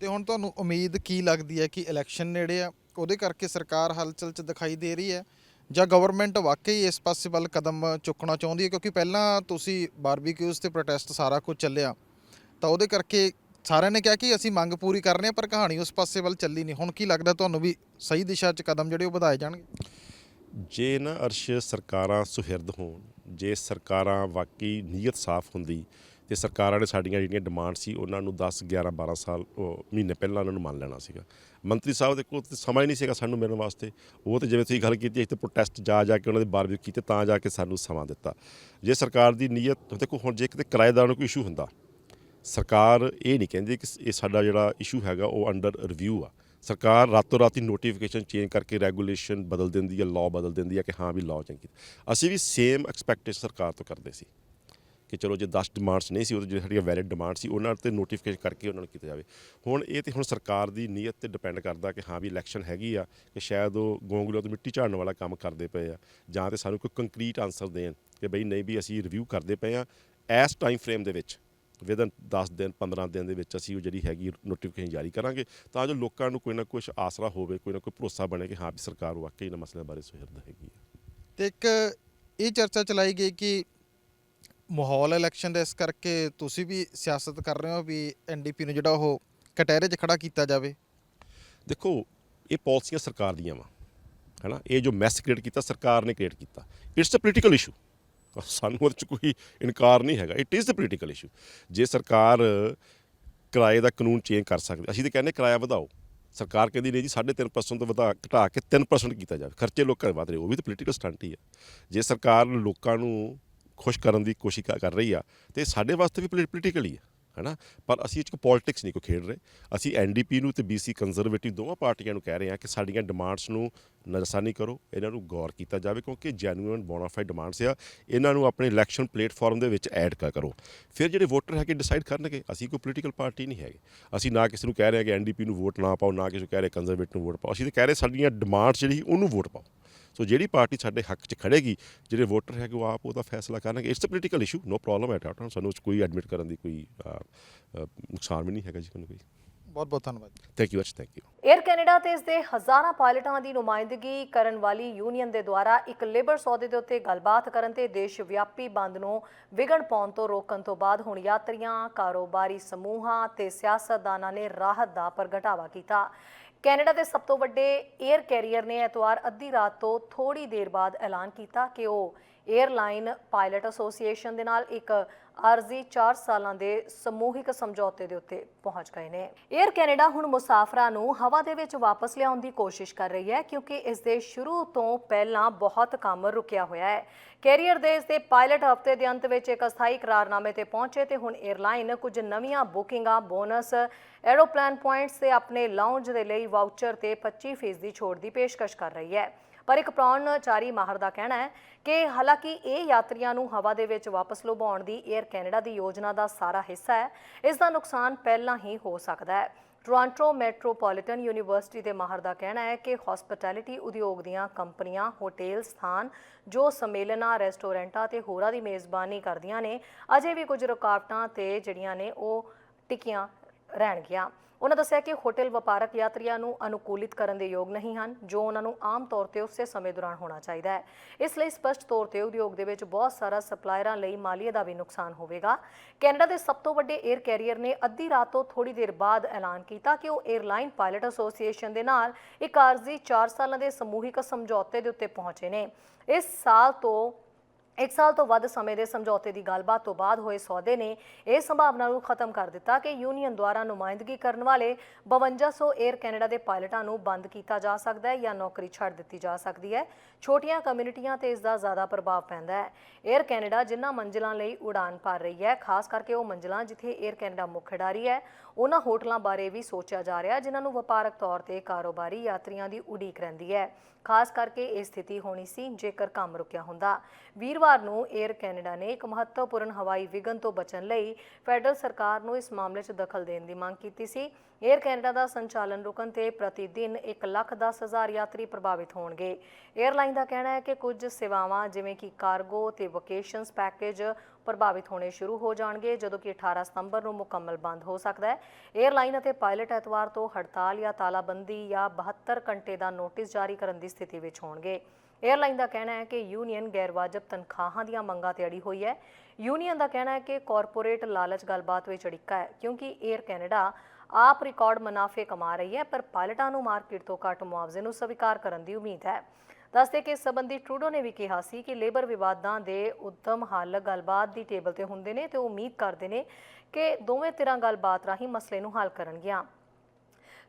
ਤੇ ਹੁਣ ਤੁਹਾਨੂੰ ਉਮੀਦ ਕੀ ਲੱਗਦੀ ਹੈ ਕਿ ਇਲੈਕਸ਼ਨ ਨੇੜੇ ਆ? ਉਹਦੇ ਕਰਕੇ ਸਰਕਾਰ ਹਲਚਲ 'ਚ ਦਿਖਾਈ ਦੇ ਰਹੀ ਹੈ ਜਾਂ ਗਵਰਨਮੈਂਟ ਵਾਕਈ ਇਸ ਪਾਸੇ ਵੱਲ ਕਦਮ ਚੁੱਕਣਾ ਚਾਹੁੰਦੀ ਹੈ? ਕਿਉਂਕਿ ਪਹਿਲਾਂ ਤੁਸੀਂ ਬਾਰਬੀਕਿਊਜ਼ ਤੇ ਪ੍ਰੋਟੈਸਟ ਸਾਰਾ ਕੁਝ ਚੱਲਿਆ। ਤਾਂ ਉਹਦੇ ਕਰਕੇ ਸਾਰਿਆਂ ਨੇ ਕਿਹਾ ਕਿ ਅਸੀਂ ਮੰਗ ਪੂਰੀ ਕਰ ਰਹੇ ਹਾਂ ਪਰ ਕਹਾਣੀ ਉਸ ਪਾਸੇ ਵੱਲ ਚੱਲੀ ਨਹੀਂ। ਹੁਣ ਕੀ ਲੱਗਦਾ ਤੁਹਾਨੂੰ ਵੀ ਸਹੀ ਦਿਸ਼ਾ 'ਚ ਕਦਮ ਜਿਹੜੇ ਉਹ ਵਧਾਏ ਜਾਣਗੇ? ਜੇ ਨਾ ਅਰਸ਼ ਸਰਕਾਰਾਂ ਸੁਹਿਰਦ ਹੋਣ, ਜੇ ਸਰਕਾਰਾਂ ਵਾਕਈ ਨੀਅਤ ਸਾਫ਼ ਹੁੰਦੀ ਤੇ ਸਰਕਾਰਾਂ ਨੇ ਸਾਡੀਆਂ ਜਿਹੜੀਆਂ ਡਿਮਾਂਡ ਸੀ, ਉਹਨਾਂ ਨੂੰ 10 11 12 ਸਾਲ, ਉਹ ਮਹੀਨੇ ਪਹਿਲਾਂ ਉਹਨਾਂ ਨੂੰ ਮੰਨ ਲੈਣਾ ਸੀਗਾ। ਮੰਤਰੀ ਸਾਹਿਬ ਦੇ ਕੋਲ ਤੇ ਸਮਾਂ ਹੀ ਨਹੀਂ ਸੀਗਾ ਸਾਨੂੰ ਮਿਲਣ ਵਾਸਤੇ। ਉਹ ਤੇ ਜਿਵੇਂ ਤੁਸੀਂ ਗੱਲ ਕੀਤੀ ਇੱਥੇ ਪ੍ਰੋਟੈਸਟ ਜਾ ਜਾ ਕੇ ਉਹਨਾਂ ਦੇ ਬਾਰਬੀਕਿਊ ਕੀਤੇ, ਤਾਂ ਜਾ ਕੇ ਸਾਨੂੰ ਸਮਾਂ ਦਿੱਤਾ। ਜੇ ਸਰਕਾਰ ਦੀ ਨੀਅਤ ਦੇਖੋ, ਹੁਣ ਜੇ ਕਿਤੇ ਕਿਰਾਏਦਾਰ ਨੂੰ ਕੋਈ ਇਸ਼ੂ ਹੁੰਦਾ, ਸਰਕਾਰ ਇਹ ਨਹੀਂ ਕਹਿੰਦੀ ਕਿ ਇਹ ਸਾਡਾ ਜਿਹੜਾ ਇਸ਼ੂ ਹੈਗਾ, ਉਹ ਅੰਡਰ ਰਿਵਿਊ ਆ। ਸਰਕਾਰ ਰਾਤੋਂ ਰਾਤੀ ਨੋਟੀਫਿਕੇਸ਼ਨ ਚੇਂਜ ਕਰਕੇ ਰੈਗੂਲੇਸ਼ਨ ਬਦਲ ਦਿੰਦੀ ਹੈ ਲਾਅ ਬਦਲ ਦਿੰਦੀ ਹੈ ਕਿ ਹਾਂ ਵੀ ਲਾਅ ਚੰਗੀ ਅਸੀਂ ਵੀ ਸੇਮ ਐਕਸਪੈਕਟੇਸ਼ਨ ਸਰਕਾਰ ਤੋਂ ਕਰਦੇ ਸੀ। ਕਿ ਚਲੋ ਜੇ 10 ਡਿਮਾਂਡਸ ਨਹੀਂ ਸੀ, ਉਹ ਜਿਹੜੇ ਸਾਡੀਆਂ ਵੈਲਿਡ ਡਿਮਾਂਡ ਸੀ, ਉਹਨਾਂ ਤੇ ਨੋਟੀਫਿਕੇਸ਼ਨ ਕਰਕੇ ਉਹਨਾਂ ਨੂੰ ਕੀਤਾ ਜਾਵੇ। ਹੁਣ ਇਹ ਤੇ ਹੁਣ ਸਰਕਾਰ ਦੀ ਨੀਅਤ ਤੇ ਡਿਪੈਂਡ ਕਰਦਾ ਕਿ ਹਾਂ ਵੀ ਇਲੈਕਸ਼ਨ ਹੈਗੀ ਆ, ਕਿ ਸ਼ਾਇਦ ਉਹ ਗੋਂਗਲੋ ਤੋਂ ਮਿੱਟੀ ਝਾੜਨ ਵਾਲਾ ਕੰਮ ਕਰਦੇ ਪਏ ਆ, ਜਾਂ ਤੇ ਸਾਨੂੰ ਕੋਈ ਕੰਕਰੀਟ ਆਨਸਰ ਦੇਣ ਕਿ ਬਈ ਨਹੀਂ ਵੀ ਅਸੀਂ ਰਿਵਿਊ ਕਰਦੇ ਪਏ ਆ। ਇਸ ਟਾਈਮ ਫਰੇਮ ਦੇ ਵਿੱਚ ਵਿਦਨ 10 ਦਿਨ 15 ਦਿਨ ਦੇ ਵਿੱਚ ਅਸੀਂ ਉਹ ਜਿਹੜੀ ਹੈਗੀ ਨੋਟੀਫਿਕੇਸ਼ਨ ਜਾਰੀ ਕਰਾਂਗੇ, ਤਾਂ ਜੋ ਲੋਕਾਂ ਨੂੰ ਕੋਈ ਨਾ ਕੁਝ ਆਸਰਾ ਹੋਵੇ, ਕੋਈ ਨਾ ਕੋਈ ਭਰੋਸਾ ਬਣੇ ਕਿ ਹਾਂ ਵੀ ਸਰਕਾਰ ਵਾਕਈ ਇਹਨਾਂ ਮਸਲਿਆਂ ਬਾਰੇ ਸੁਹਿਰਦ ਹੈਗੀ ਹੈ ਤੇ ਇੱਕ ਇਹ ਚਰਚਾ ਚਲਾਈ ਗਈ ਕਿ ਮਾਹੌਲ ਇਲੈਕਸ਼ਨ ਦਾ ਇਸ ਕਰਕੇ ਤੁਸੀਂ ਵੀ ਸਿਆਸਤ ਕਰ ਰਹੇ ਹੋ ਵੀ ਐਨਡੀਪੀ ਨੂੰ ਜਿਹੜਾ ਉਹ ਕਟਹਿਰੇ 'ਚ ਖੜਾ ਕੀਤਾ ਜਾਵੇ? ਦੇਖੋ, ਇਹ ਪਾਲਿਸੀਆਂ ਸਰਕਾਰ ਦੀਆਂ ਵਾ, ਹੈਨਾ? ਇਹ ਜੋ ਮੈਸ ਕ੍ਰੀਏਟ ਕੀਤਾ, ਸਰਕਾਰ ਨੇ ਕ੍ਰੀਏਟ ਕੀਤਾ। ਇਟਸ ਅ ਪੋਲੀਟੀਕਲ ਇਸ਼ੂ ਸਾਨੂੰ ਉਹਦੇ ਚ ਕੋਈ ਇਨਕਾਰ ਨਹੀਂ ਹੈਗਾ। It is a political issue ਜੇ ਸਰਕਾਰ ਕਿਰਾਏ ਦਾ ਕਾਨੂੰਨ ਚੇਂਜ ਕਰ ਸਕਦੀ ਅਸੀਂ ਤਾਂ ਕਹਿੰਦੇ ਕਿਰਾਇਆ ਵਧਾਓ। ਸਰਕਾਰ ਕਹਿੰਦੀ ਨਹੀਂ ਜੀ 3.5% ਤੋਂ ਵਧਾ ਘਟਾ ਕੇ 3% ਕੀਤਾ ਜਾਵੇ। ਖਰਚੇ ਲੋਕਾਂ ਦੇ ਵਧ ਰਹੇ, ਉਹ ਵੀ ਤਾਂ ਪੋਲੀਟੀਕਲ ਸਟੰਟ ਹੀ ਆ ਜੇ ਸਰਕਾਰ ਲੋਕਾਂ ਨੂੰ ਖੁਸ਼ ਕਰਨ ਦੀ ਕੋਸ਼ਿਸ਼ ਕਰ ਕਰ ਰਹੀ ਆ ਤੇ ਸਾਡੇ ਵਾਸਤੇ ਵੀ ਪੋਲੀਟੀਕਲ ਹੀ ਆ, ਹੈਨਾ? ਪਰ ਅਸੀਂ ਇਹ 'ਚ ਕੋਈ ਪੋਲਿਟਿਕਸ ਨਹੀਂ ਕੋ ਖੇਡ ਰਹੇ। ਅਸੀਂ ਐਨਡੀਪੀ ਨੂੰ ਤੇ ਬੀਸੀ ਕੰਜ਼ਰਵੇਟਿਵ ਦੋਵਾਂ ਪਾਰਟੀਆਂ ਨੂੰ ਕਹਿ ਰਹੇ ਹਾਂ ਕਿ ਸਾਡੀਆਂ ਡਿਮਾਂਡਸ ਨੂੰ ਨਜ਼ਰਸਾਨੀ ਕਰੋ, ਇਹਨਾਂ ਨੂੰ ਗੌਰ ਕੀਤਾ ਜਾਵੇ ਕਿਉਂਕਿ ਜੈਨੂਇਨ ਬੋਨਾਫਾਈਡ ਡਿਮਾਂਡਸ ਆ। ਇਹਨਾਂ ਨੂੰ ਆਪਣੇ ਇਲੈਕਸ਼ਨ ਪਲੇਟਫਾਰਮ ਦੇ ਵਿੱਚ ਐਡ ਕਰੋ। ਫਿਰ ਜਿਹੜੇ ਵੋਟਰ ਹੈਗੇ ਡਿਸਾਈਡ ਕਰਨਗੇ, ਅਸੀਂ ਕੋਈ ਪੋਲੀਟੀਕਲ ਪਾਰਟੀ ਨਹੀਂ ਹੈਗੇ। ਅਸੀਂ ਨਾ ਕਿਸੇ ਨੂੰ ਕਹਿ ਰਹੇ ਹਾਂ ਕਿ ਐਨਡੀਪੀ ਨੂੰ ਵੋਟ ਨਾ ਪਾਓ, ਨਾ ਕਿਸੇ ਨੂੰ ਕਹਿ ਰਹੇ ਕੰਜ਼ਰਵੇਟਿਵ ਨੂੰ ਵੋਟ ਪਾਓ। ਅਸੀਂ ਤਾਂ ਕਹਿ ਰਹੇ ਸਾਡੀਆਂ ਡਿਮਾਂਡਸ ਜਿਹੜੀ, ਉਹਨੂੰ ਵੋਟ ਪਾਓ। ਸੋ ਜਿਹੜੀ ਪਾਰਟੀ ਸਾਡੇ ਹੱਕ 'ਚ ਖੜੇਗੀ ਜਿਹੜੇ ਵੋਟਰ ਹੈਗੇ ਉਹ ਆਪ ਉਹਦਾ ਫੈਸਲਾ ਕਰਨਗੇ। It's a political issue no problem at out ਸਾਨੂੰ 'ਚ ਕੋਈ ਐਡਮਿਟ ਕਰਨ ਦੀ ਕੋਈ ਨੁਕਸਾਨ ਵੀ ਨਹੀਂ ਹੈਗਾ ਜੀ ਕੋਈ। ਬਹੁਤ ਬਹੁਤ ਧੰਨਵਾਦ thank you ਅਚ thank you Air Canada ਤੇ ਇਸ ਦੇ ਹਜ਼ਾਰਾਂ ਪਾਇਲਟਾਂ ਦੀ ਨੁਮਾਇੰਦਗੀ ਕਰਨ ਵਾਲੀ ਯੂਨੀਅਨ ਦੇ ਦੁਆਰਾ ਇੱਕ ਲੇਬਰ ਸੌਦੇ ਦੇ ਉੱਤੇ ਗੱਲਬਾਤ ਕਰਨ ਤੇ ਦੇਸ਼ ਵਿਆਪੀ ਬੰਦ ਨੂੰ ਵਿਗੜ ਪਾਉਣ ਤੋਂ ਰੋਕਣ ਤੋਂ ਬਾਅਦ ਹੁਣ ਯਾਤਰੀਆਂ ਕਾਰੋਬਾਰੀ ਸਮੂਹਾਂ ਤੇ ਸਿਆਸਤਦਾਨਾਂ ਨੇ ਰਾਹਤ ਦਾ ਪ੍ਰਗਟਾਵਾ ਕੀਤਾ। ਕੈਨੇਡਾ ਦੇ ਸਭ ਤੋਂ ਵੱਡੇ 에ਅਰ ਕੈਰੀਅਰ ਨੇ ਐਤਵਾਰ ਅੱਧੀ ਰਾਤ ਤੋਂ ਥੋੜੀ ਦੇਰ ਬਾਅਦ ਐਲਾਨ ਕੀਤਾ ਕਿ ਉਹ 에ਅਰਲਾਈਨ ਪਾਇਲਟ ਐਸੋਸੀਏਸ਼ਨ ਦੇ ਨਾਲ ਇੱਕ ਆਰਜ਼ੀ 4 ਸਾਲਾਂ ਦੇ ਸਮੂਹਿਕ ਸਮਝੌਤੇ ਦੇ ਉੱਤੇ ਪਹੁੰਚ ਗਏ ਨੇ। 에ਅਰ ਕੈਨੇਡਾ ਹੁਣ ਮੁਸਾਫਰਾਂ ਨੂੰ ਹਵਾ ਦੇ ਵਿੱਚ ਵਾਪਸ ਲਿਆਉਣ ਦੀ ਕੋਸ਼ਿਸ਼ ਕਰ ਰਹੀ ਹੈ ਕਿਉਂਕਿ ਇਸ ਦੇ ਸ਼ੁਰੂ ਤੋਂ ਪਹਿਲਾਂ ਬਹੁਤ ਕੰਮ ਰੁਕਿਆ ਹੋਇਆ ਹੈ। ਕੈਰੀਅਰ ਦੇ ਇਸ ਦੇ ਪਾਇਲਟ ਹਫ਼ਤੇ ਦੇ ਅੰਤ ਵਿੱਚ ਇੱਕ ਅਸਥਾਈ ਕਰਾਰਨਾਮੇ ਤੇ ਪਹੁੰਚੇ ਤੇ ਹੁਣ 에ਅਰਲਾਈਨ ਕੁਝ ਨਵੀਆਂ ਬੁਕਿੰਗਾਂ ਬੋਨਸ ਐਰੋਪਲੇਨ ਪੁਆਇੰਟਸ ਤੇ ਆਪਣੇ ਲਾਉਂਜ ਦੇ ਲਈ ਵਾਊਚਰ ਤੇ 25% ਦੀ ਛੋਟ ਦੀ ਪੇਸ਼ਕਸ਼ ਕਰ ਰਹੀ ਹੈ। ਪਰ ਇੱਕ ਪ੍ਰਾਹੁਣਚਾਰੀ ਮਾਹਰ ਦਾ ਕਹਿਣਾ ਹੈ ਕਿ ਹਾਲਾਂਕਿ ਇਹ ਯਾਤਰੀਆਂ ਨੂੰ ਹਵਾ ਦੇ ਵਿੱਚ ਵਾਪਸ ਲੁਭਾਉਣ ਦੀ 에ਅਰ ਕੈਨੇਡਾ ਦੀ ਯੋਜਨਾ ਦਾ ਸਾਰਾ ਹਿੱਸਾ ਹੈ, ਇਸ ਦਾ ਨੁਕਸਾਨ ਪਹਿਲਾਂ ਹੀ ਹੋ ਸਕਦਾ ਹੈ। ਟੋਰਾਂਟੋ ਮੈਟਰੋਪੋਲੀਟਨ ਯੂਨੀਵਰਸਿਟੀ ਦੇ ਮਾਹਰ ਦਾ ਕਹਿਣਾ ਹੈ ਕਿ ਹਸਪਿਟੈਲਿਟੀ ਉਦਯੋਗ ਦੀਆਂ ਕੰਪਨੀਆਂ, ਹੋਟਲ, ਸਥਾਨ ਜੋ ਸੰਮੇਲਨਾਂ, ਰੈਸਟੋਰੈਂਟਾਂ ਤੇ ਹੋਰਾਂ ਦੀ ਮੇਜ਼ਬਾਨੀ ਕਰਦੀਆਂ ਨੇ, ਅਜੇ ਵੀ ਕੁਝ ਰੁਕਾਵਟਾਂ ਤੇ ਜਿਹੜੀਆਂ ਨੇ ਉਹ ਟਿਕੀਆਂ ਰਹਿਣਗੀਆਂ। ਉਹਨਾਂ ਦੱਸਿਆ ਕਿ ਹੋਟਲ ਵਪਾਰਕ ਯਾਤਰੀਆਂ ਨੂੰ ਅਨੁਕੂਲਿਤ ਕਰਨ ਦੇ ਯੋਗ ਨਹੀਂ ਹਨ, ਜੋ ਉਹਨਾਂ ਨੂੰ ਆਮ ਤੌਰ ਤੇ ਉਸੇ ਸਮੇਂ ਦੌਰਾਨ ਹੋਣਾ ਚਾਹੀਦਾ ਹੈ। ਇਸ ਲਈ ਸਪਸ਼ਟ ਤੌਰ ਤੇ ਉਦਯੋਗ ਦੇ ਵਿੱਚ ਬਹੁਤ ਸਾਰਾ ਸਪਲਾਇਰਾਂ ਲਈ ਮਾਲੀਏ ਦਾ ਵੀ ਨੁਕਸਾਨ ਹੋਵੇਗਾ। ਕੈਨੇਡਾ ਦੇ ਸਭ ਤੋਂ ਵੱਡੇ 에ਅਰ ਕੈਰੀਅਰ ਨੇ ਅੱਧੀ ਰਾਤ ਤੋਂ ਥੋੜੀ ਦੇਰ ਬਾਅਦ ਐਲਾਨ ਕੀਤਾ ਕਿ ਉਹ 에ਅਰਲਾਈਨ ਪਾਇਲਟ ਐਸੋਸੀਏਸ਼ਨ ਦੇ ਨਾਲ ਇੱਕ ਆਰਜ਼ੀ 4 ਸਾਲਾਂ ਦੇ ਸਮੂਹਿਕ ਸਮਝੌਤੇ ਦੇ ਉੱਤੇ ਪਹੁੰਚੇ ਨੇ। ਇਸ ਸਾਲ ਤੋਂ ਇੱਕ ਸਾਲ ਤੋਂ ਵੱਧ ਸਮੇਂ ਦੇ ਸਮਝੌਤੇ ਦੀ ਗੱਲਬਾਤ ਤੋਂ ਬਾਅਦ ਹੋਏ ਸੌਦੇ ਨੇ ਇਹ ਸੰਭਾਵਨਾ ਨੂੰ ਖਤਮ ਕਰ ਦਿੱਤਾ ਕਿ ਯੂਨੀਅਨ ਦੁਆਰਾ ਨੁਮਾਇੰਦਗੀ ਕਰਨ ਵਾਲੇ 5200 ਏਅਰ ਕੈਨੇਡਾ ਦੇ ਪਾਇਲਟਾਂ ਨੂੰ ਬੰਦ ਕੀਤਾ ਜਾ ਸਕਦਾ ਹੈ ਜਾਂ ਨੌਕਰੀ ਛੱਡ ਦਿੱਤੀ ਜਾ ਸਕਦੀ ਹੈ। ਛੋਟੀਆਂ ਕਮਿਊਨਿਟੀਆਂ ਤੇ ਇਸ ਦਾ ਜ਼ਿਆਦਾ ਪ੍ਰਭਾਵ ਪੈਂਦਾ ਹੈ। ਏਅਰ ਕੈਨੇਡਾ ਜਿਨ੍ਹਾਂ ਮੰਜ਼ਿਲਾਂ ਲਈ ਉਡਾਨ ਭਰ ਰਹੀ ਹੈ, ਖਾਸ ਕਰਕੇ ਉਹ ਮੰਜ਼ਿਲਾਂ ਜਿੱਥੇ ਏਅਰ ਕੈਨੇਡਾ ਮੁੱਖ ਖਿਡਾਰੀ ਹੈ ਉਹਨਾਂ ਹੋਟਲਾਂ ਬਾਰੇ ਵੀ ਸੋਚਿਆ ਜਾ ਰਿਹਾ, ਜਿਨ੍ਹਾਂ ਨੂੰ ਵਪਾਰਕ ਤੌਰ ਤੇ ਕਾਰੋਬਾਰੀ ਯਾਤਰੀਆਂ ਦੀ ਉਡੀਕ ਰਹਿੰਦੀ ਹੈ। ਖਾਸ ਕਰਕੇ ਇਹ ਸਥਿਤੀ ਹੋਣੀ ਸੀ, ਜੇਕਰ ਕੰਮ ਰੁਕਿਆ ਹੁੰਦਾ। ਵੀਰਵਾਰ ਨੂੰ 에ਅਰ ਕੈਨੇਡਾ ਨੇ ਇੱਕ ਮਹੱਤਵਪੂਰਨ ਹਵਾਈ ਵਿਗਨ ਤੋਂ ਬਚਣ ਲਈ ਫੈਡਰਲ ਸਰਕਾਰ ਨੂੰ ਇਸ ਮਾਮਲੇ 'ਚ ਦਖਲ ਦੇਣ ਦੀ ਮੰਗ ਕੀਤੀ ਸੀ। 에ਅਰ ਕੈਨੇਡਾ ਦਾ ਸੰਚਾਲਨ ਰੁਕਣ ਤੇ ਪ੍ਰਤੀ ਦਿਨ 1 ਲੱਖ 10 ਹਜ਼ਾਰ ਯਾਤਰੀ ਪ੍ਰਭਾਵਿਤ ਹੋਣਗੇ। 에ਅਰਲਾਈਨ ਦਾ ਕਹਿਣਾ ਹੈ ਕਿ ਕੁਝ ਸੇਵਾਵਾਂ, ਜਿਵੇਂ ਕਿ ਕਾਰਗੋ ਤੇ ਵਕੇਸ਼ਨਸ ਪੈਕੇਜ ਪ੍ਰਭਾਵਿਤ ਹੋਣੇ ਸ਼ੁਰੂ ਹੋ ਜਾਣਗੇ, ਜਦੋਂ ਕਿ 18 ਸਤੰਬਰ ਨੂੰ ਮੁਕੰਮਲ ਬੰਦ ਹੋ ਸਕਦਾ ਹੈ। 에ਅਰਲਾਈਨ ਅਤੇ ਪਾਇਲਟ ਐਤਵਾਰ ਤੋਂ ਹੜਤਾਲ ਜਾਂ ਤਾਲਾਬੰਦੀ ਜਾਂ 72 ਘੰਟੇ ਦਾ ਨੋਟਿਸ ਜਾਰੀ ਕਰਨ ਦੀ ਸਥਿਤੀ ਵਿੱਚ ਹੋਣਗੇ। ਏਅਰਲਾਈਨ ਦਾ ਕਹਿਣਾ ਹੈ ਕਿ ਯੂਨੀਅਨ ਗੈਰ ਵਾਜਬ ਤਨਖਾਹਾਂ ਦੀਆਂ ਮੰਗਾਂ ਤੇ ਅੜੀ ਹੋਈ ਹੈ। ਯੂਨੀਅਨ ਦਾ ਕਹਿਣਾ ਹੈ ਕਿ ਕਾਰਪੋਰੇਟ ਲਾਲਚ ਗੱਲਬਾਤ ਵਿੱਚ ਅੜਿੱਕਾ ਹੈ, ਕਿਉਂਕਿ 에ਅਰ ਕੈਨੇਡਾ ਆਪ ਰਿਕਾਰਡ ਮੁਨਾਫੇ ਕਮਾ ਰਹੀ ਹੈ, ਪਰ ਪਾਇਲਟਾਂ ਨੂੰ ਮਾਰਕੀਟ ਤੋਂ ਘੱਟ ਮੁਆਵਜ਼ੇ ਨੂੰ ਸਵੀਕਾਰ ਕਰਨ ਦੀ ਉਮੀਦ ਹੈ। ਦੱਸਦੇ ਕਿ ਇਸ ਸੰਬੰਧੀ ਟਰੂਡੋ ਨੇ ਵੀ ਕਿਹਾ ਸੀ ਕਿ ਲੇਬਰ ਵਿਵਾਦਾਂ ਦੇ ਉੱਤਮ ਹੱਲ ਗੱਲਬਾਤ ਦੀ ਟੇਬਲ ਤੇ ਹੁੰਦੇ ਨੇ ਤੇ ਉਹ ਉਮੀਦ ਕਰਦੇ ਨੇ ਕਿ ਦੋਵੇਂ ਧਿਰਾਂ ਗੱਲਬਾਤ ਰਾਹੀਂ ਮਸਲੇ ਨੂੰ ਹੱਲ ਕਰਨਗੀਆਂ।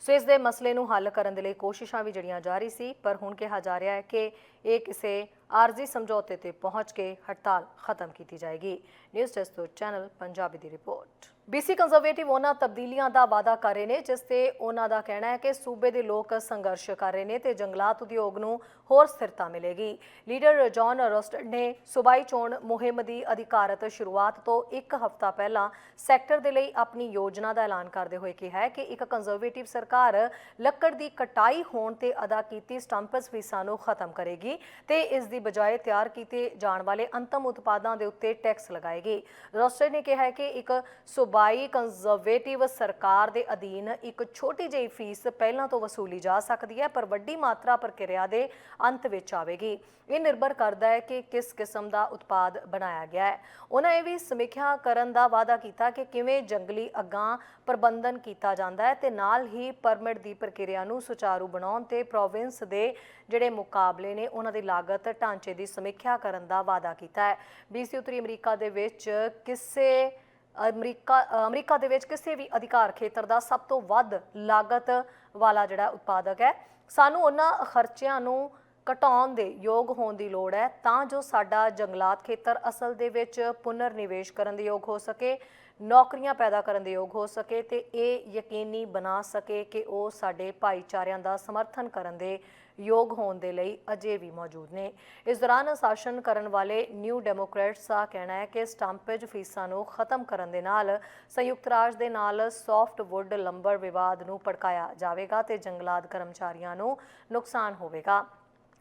ਸੋ ਇਸ ਦੇ ਮਸਲੇ ਨੂੰ ਹੱਲ ਕਰਨ ਦੇ ਲਈ ਕੋਸ਼ਿਸ਼ਾਂ ਵੀ ਜੜੀਆਂ ਜਾਰੀ ਸੀ, ਪਰ ਹੁਣ ਕਿਹਾ ਜਾ ਰਿਹਾ ਹੈ ਕਿ ਇਹ ਕਿਸੇ ਆਰਜ਼ੀ ਸਮਝੌਤੇ ਤੇ ਪਹੁੰਚ ਕੇ ਹੜਤਾਲ ਖਤਮ ਕੀਤੀ ਜਾਏਗੀ। ਨਿਊਜ਼ ਡੈਸਕ ਤੋਂ ਚੈਨਲ ਪੰਜਾਬੀ ਦੀ ਰਿਪੋਰਟ। ਬੀਸੀ ਕੰਜ਼ਰਵੇਟਿਵ ਉਹਨਾਂ ਤਬਦੀਲੀਆਂ ਦਾ ਵਾਅਦਾ ਕਰ ਰਹੇ ਨੇ, ਜਿਸ ਤੇ ਉਹਨਾਂ ਦਾ ਕਹਿਣਾ ਹੈ ਕਿ ਸੂਬੇ ਦੇ ਲੋਕ ਸੰਘਰਸ਼ ਕਰ ਰਹੇ ਨੇ ਤੇ ਜੰਗਲਾਤ ਉਦਯੋਗ ਨੂੰ ਹੋਰ ਸਥਿਰਤਾ ਮਿਲੇਗੀ। ਲੀਡਰ ਜੌਨ ਰੋਸਟਡ ਨੇ ਸੁਬਾਈ ਚੋਣ ਮੁਹਿੰਮ ਦੀ ਅਧਿਕਾਰਤ ਸ਼ੁਰੂਆਤ ਤੋਂ ਇੱਕ ਹਫ਼ਤਾ ਪਹਿਲਾਂ ਸੈਕਟਰ ਦੇ ਲਈ ਆਪਣੀ ਯੋਜਨਾ ਦਾ ਐਲਾਨ ਕਰਦੇ ਹੋਏ ਕਿਹਾ ਹੈ ਕਿ ਇੱਕ ਕੰਜ਼ਰਵੇਟਿਵ ਸਰਕਾਰ ਲੱਕੜ ਦੀ ਕਟਾਈ ਹੋਣ ਤੇ ਅਦਾ ਕੀਤੀ ਸਟੰਪਸ ਫੀਸਾਂ ਨੂੰ ਖਤਮ ਕਰੇਗੀ। ਤੇ ਇਸ ਦੀ ਬਜਾਏ ਤਿਆਰ ਕੀਤੇ ਜਾਣ ਵਾਲੇ ਅੰਤਮ ਉਤਪਾਦਾਂ ਦੇ ਉੱਤੇ ਟੈਕਸ ਲਗਾਏਗੀ। ਰੋਸਟਡ ਨੇ ਕਿਹਾ ਹੈ ਕਿ ਇੱਕ ਸੂਬਾਈ ਕੰਜ਼ਰਵੇਟਿਵ ਸਰਕਾਰ ਦੇ ਅਧੀਨ ਇੱਕ ਛੋਟੀ ਜਿਹੀ ਫੀਸ ਪਹਿਲਾਂ ਤੋਂ ਵਸੂਲੀ ਜਾ ਸਕਦੀ ਹੈ, ਪਰ ਵੱਡੀ ਮਾਤਰਾ ਪ੍ਰਕਿਰਿਆ ਦੇ ਅੰਤ ਵਿੱਚ ਆਵੇਗੀ। ਇਹ ਨਿਰਭਰ ਕਰਦਾ ਹੈ ਕਿ ਕਿਸ ਕਿਸਮ ਦਾ ਉਤਪਾਦ ਬਣਾਇਆ ਗਿਆ ਹੈ। ਉਹਨਾਂ ਇਹ ਵੀ ਸਮੀਖਿਆ ਕਰਨ ਦਾ ਵਾਅਦਾ ਕੀਤਾ ਕਿ ਕਿਵੇਂ ਜੰਗਲੀ ਅੱਗਾਂ ਪ੍ਰਬੰਧਨ ਕੀਤਾ ਜਾਂਦਾ ਹੈ ਤੇ ਨਾਲ ਹੀ ਪਰਮਿਟ ਦੀ ਪ੍ਰਕਿਰਿਆ ਨੂੰ ਸੁਚਾਰੂ ਬਣਾਉਣ ਤੇ ਪ੍ਰੋਵਿੰਸ ਦੇ ਜਿਹੜੇ ਮੁਕਾਬਲੇ ਨੇ, ਉਹਨਾਂ ਦੀ ਲਾਗਤ ਢਾਂਚੇ ਦੀ ਸਮੀਖਿਆ ਕਰਨ ਦਾ ਵਾਅਦਾ ਕੀਤਾ ਹੈ। ਬੀਸੀ ਉੱਤਰੀ ਅਮਰੀਕਾ ਦੇ ਵਿੱਚ ਕਿਸੇ, ਅਮਰੀਕਾ ਅਮਰੀਕਾ ਦੇ ਵਿੱਚ ਕਿਸੇ ਵੀ ਅਧਿਕਾਰ ਖੇਤਰ ਦਾ ਸਭ ਤੋਂ ਵੱਧ ਲਾਗਤ ਵਾਲਾ ਜਿਹੜਾ ਉਤਪਾਦਕ ਹੈ, ਸਾਨੂੰ ਉਹਨਾਂ ਖਰਚਿਆਂ ਨੂੰ ਘਟਾਉਣ ਦੇ ਯੋਗ ਹੋਣ ਦੀ ਲੋੜ ਹੈ ਤਾਂ ਜੋ ਸਾਡਾ ਜੰਗਲਾਤ ਖੇਤਰ ਅਸਲ ਦੇ ਵਿੱਚ ਪੁਨਰ ਨਿਵੇਸ਼ ਕਰਨ ਦੇ ਯੋਗ ਹੋ ਸਕੇ। ਨੌਕਰੀਆਂ ਪੈਦਾ ਕਰਨ ਦੇ ਯੋਗ ਹੋ ਸਕੇ ਤੇ ਇਹ ਯਕੀਨੀ ਬਣਾ ਸਕੇ ਕਿ ਉਹ ਸਾਡੇ ਭਾਈਚਾਰਿਆਂ ਦਾ ਸਮਰਥਨ ਕਰਨ ਦੇ ਯੋਗ ਹੋਣ ਦੇ ਲਈ ਅਜੇ ਵੀ ਮੌਜੂਦ ਨੇ। ਇਸ ਦੌਰਾਨ ਸ਼ਾਸਨ ਕਰਨ ਵਾਲੇ ਨਿਊ ਡੈਮੋਕ੍ਰੈਟਸ ਦਾ ਕਹਿਣਾ ਹੈ ਕਿ ਸਟੰਪੇਜ ਫੀਸਾਂ ਨੂੰ ਖਤਮ ਕਰਨ ਦੇ ਨਾਲ ਸੰਯੁਕਤ ਰਾਜ ਦੇ ਨਾਲ ਸੌਫਟਵੁੱਡ ਲੰਬਰ ਵਿਵਾਦ ਨੂੰ ਭੜਕਾਇਆ ਜਾਵੇਗਾ ਤੇ ਜੰਗਲਾਤ ਕਰਮਚਾਰੀਆਂ ਨੂੰ ਨੁਕਸਾਨ ਹੋਵੇਗਾ।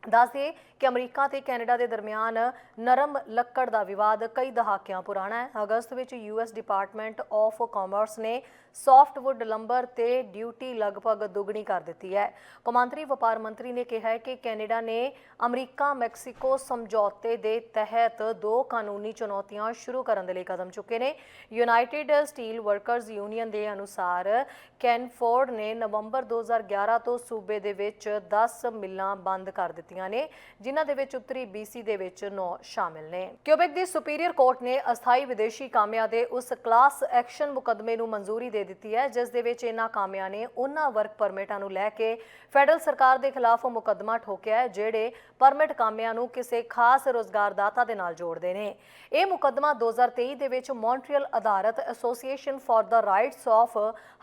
ਦੱਸਦੇ ਕਿ ਅਮਰੀਕਾ ਤੇ ਕੈਨੇਡਾ ਦੇ ਦਰਮਿਆਨ ਨਰਮ ਲੱਕੜ ਦਾ ਵਿਵਾਦ ਕਈ ਦਹਾਕਿਆਂ ਪੁਰਾਣਾ ਹੈ। ਅਗਸਤ ਵਿੱਚ ਯੂਐਸ ਡਿਪਾਰਟਮੈਂਟ ਆਫ ਕਾਮਰਸ ਨੇ ਸੌਫਟਵੁੱਡ ਲੰਬਰ ਤੇ ਡਿਊਟੀ ਲਗਭਗ ਦੁੱਗਣੀ ਕਰ ਦਿੱਤੀ ਹੈ। ਕੌਮਾਂਤਰੀ ਵਪਾਰ ਮੰਤਰੀ ਨੇ ਕਿਹਾ ਹੈ ਕਿ ਕੈਨੇਡਾ ਨੇ ਅਮਰੀਕਾ, ਮੈਕਸੀਕੋ ਸਮਝੌਤੇ ਦੇ ਤਹਿਤ ਦੋ ਕਾਨੂੰਨੀ ਚੁਣੌਤੀਆਂ ਸ਼ੁਰੂ ਕਰਨ ਦੇ ਲਈ ਕਦਮ ਚੁੱਕੇ ਨੇ। ਯੂਨਾਈਟਿਡ ਸਟੀਲ ਵਰਕਰਜ਼ ਯੂਨੀਅਨ ਦੇ ਅਨੁਸਾਰ ਕੈਨਫੋਰਡ ਨੇ ਨਵੰਬਰ 2011 ਤੋਂ ਸੂਬੇ ਦੇ ਵਿੱਚ 10 ਮਿੱਲਾਂ ਬੰਦ ਕਰ ਦਿੱਤੀਆਂ ਨੇ, ਜਿਨ੍ਹਾਂ ਦੇ ਵਿੱਚ ਉੱਤਰੀ ਬੀਸੀ ਦੇ ਵਿੱਚ 9 ਸ਼ਾਮਿਲ ਨੇ। ਕਿਊਬੈਕ ਦੀ ਸੁਪੀਰੀਅਰ ਕੋਰਟ ਨੇ ਅਸਥਾਈ ਵਿਦੇਸ਼ੀ ਕਾਮਿਆਂ ਦੇ ਉਸ ਕਲਾਸ ਐਕਸ਼ਨ ਮੁਕੱਦਮੇ ਨੂੰ ਮਨਜ਼ੂਰੀ ਦੇ ਦਿੱਤੀ ਹੈ, ਜਿਸ ਦੇ ਵਿੱਚ ਇਹਨਾਂ ਕਾਮਿਆਂ ਨੇ ਉਹਨਾਂ ਵਰਕ ਪਰਮਿਟਾਂ ਨੂੰ ਲੈ ਕੇ ਫੈਡਰਲ ਸਰਕਾਰ ਦੇ ਖਿਲਾਫ ਮੁਕੱਦਮਾ ਠੋਕਿਆ ਹੈ, ਜਿਹੜੇ ਪਰਮਿਟ ਕਾਮਿਆਂ ਨੂੰ ਕਿਸੇ ਖਾਸ ਰੋਜ਼ਗਾਰਦਾਤਾ ਦੇ ਨਾਲ ਜੋੜਦੇ ਨੇ। ਇਹ ਮੁਕੱਦਮਾ 2023 ਦੇ ਵਿੱਚ ਮੌਂਟਰੀਅਲ ਅਧਾਰਤ association for the rights of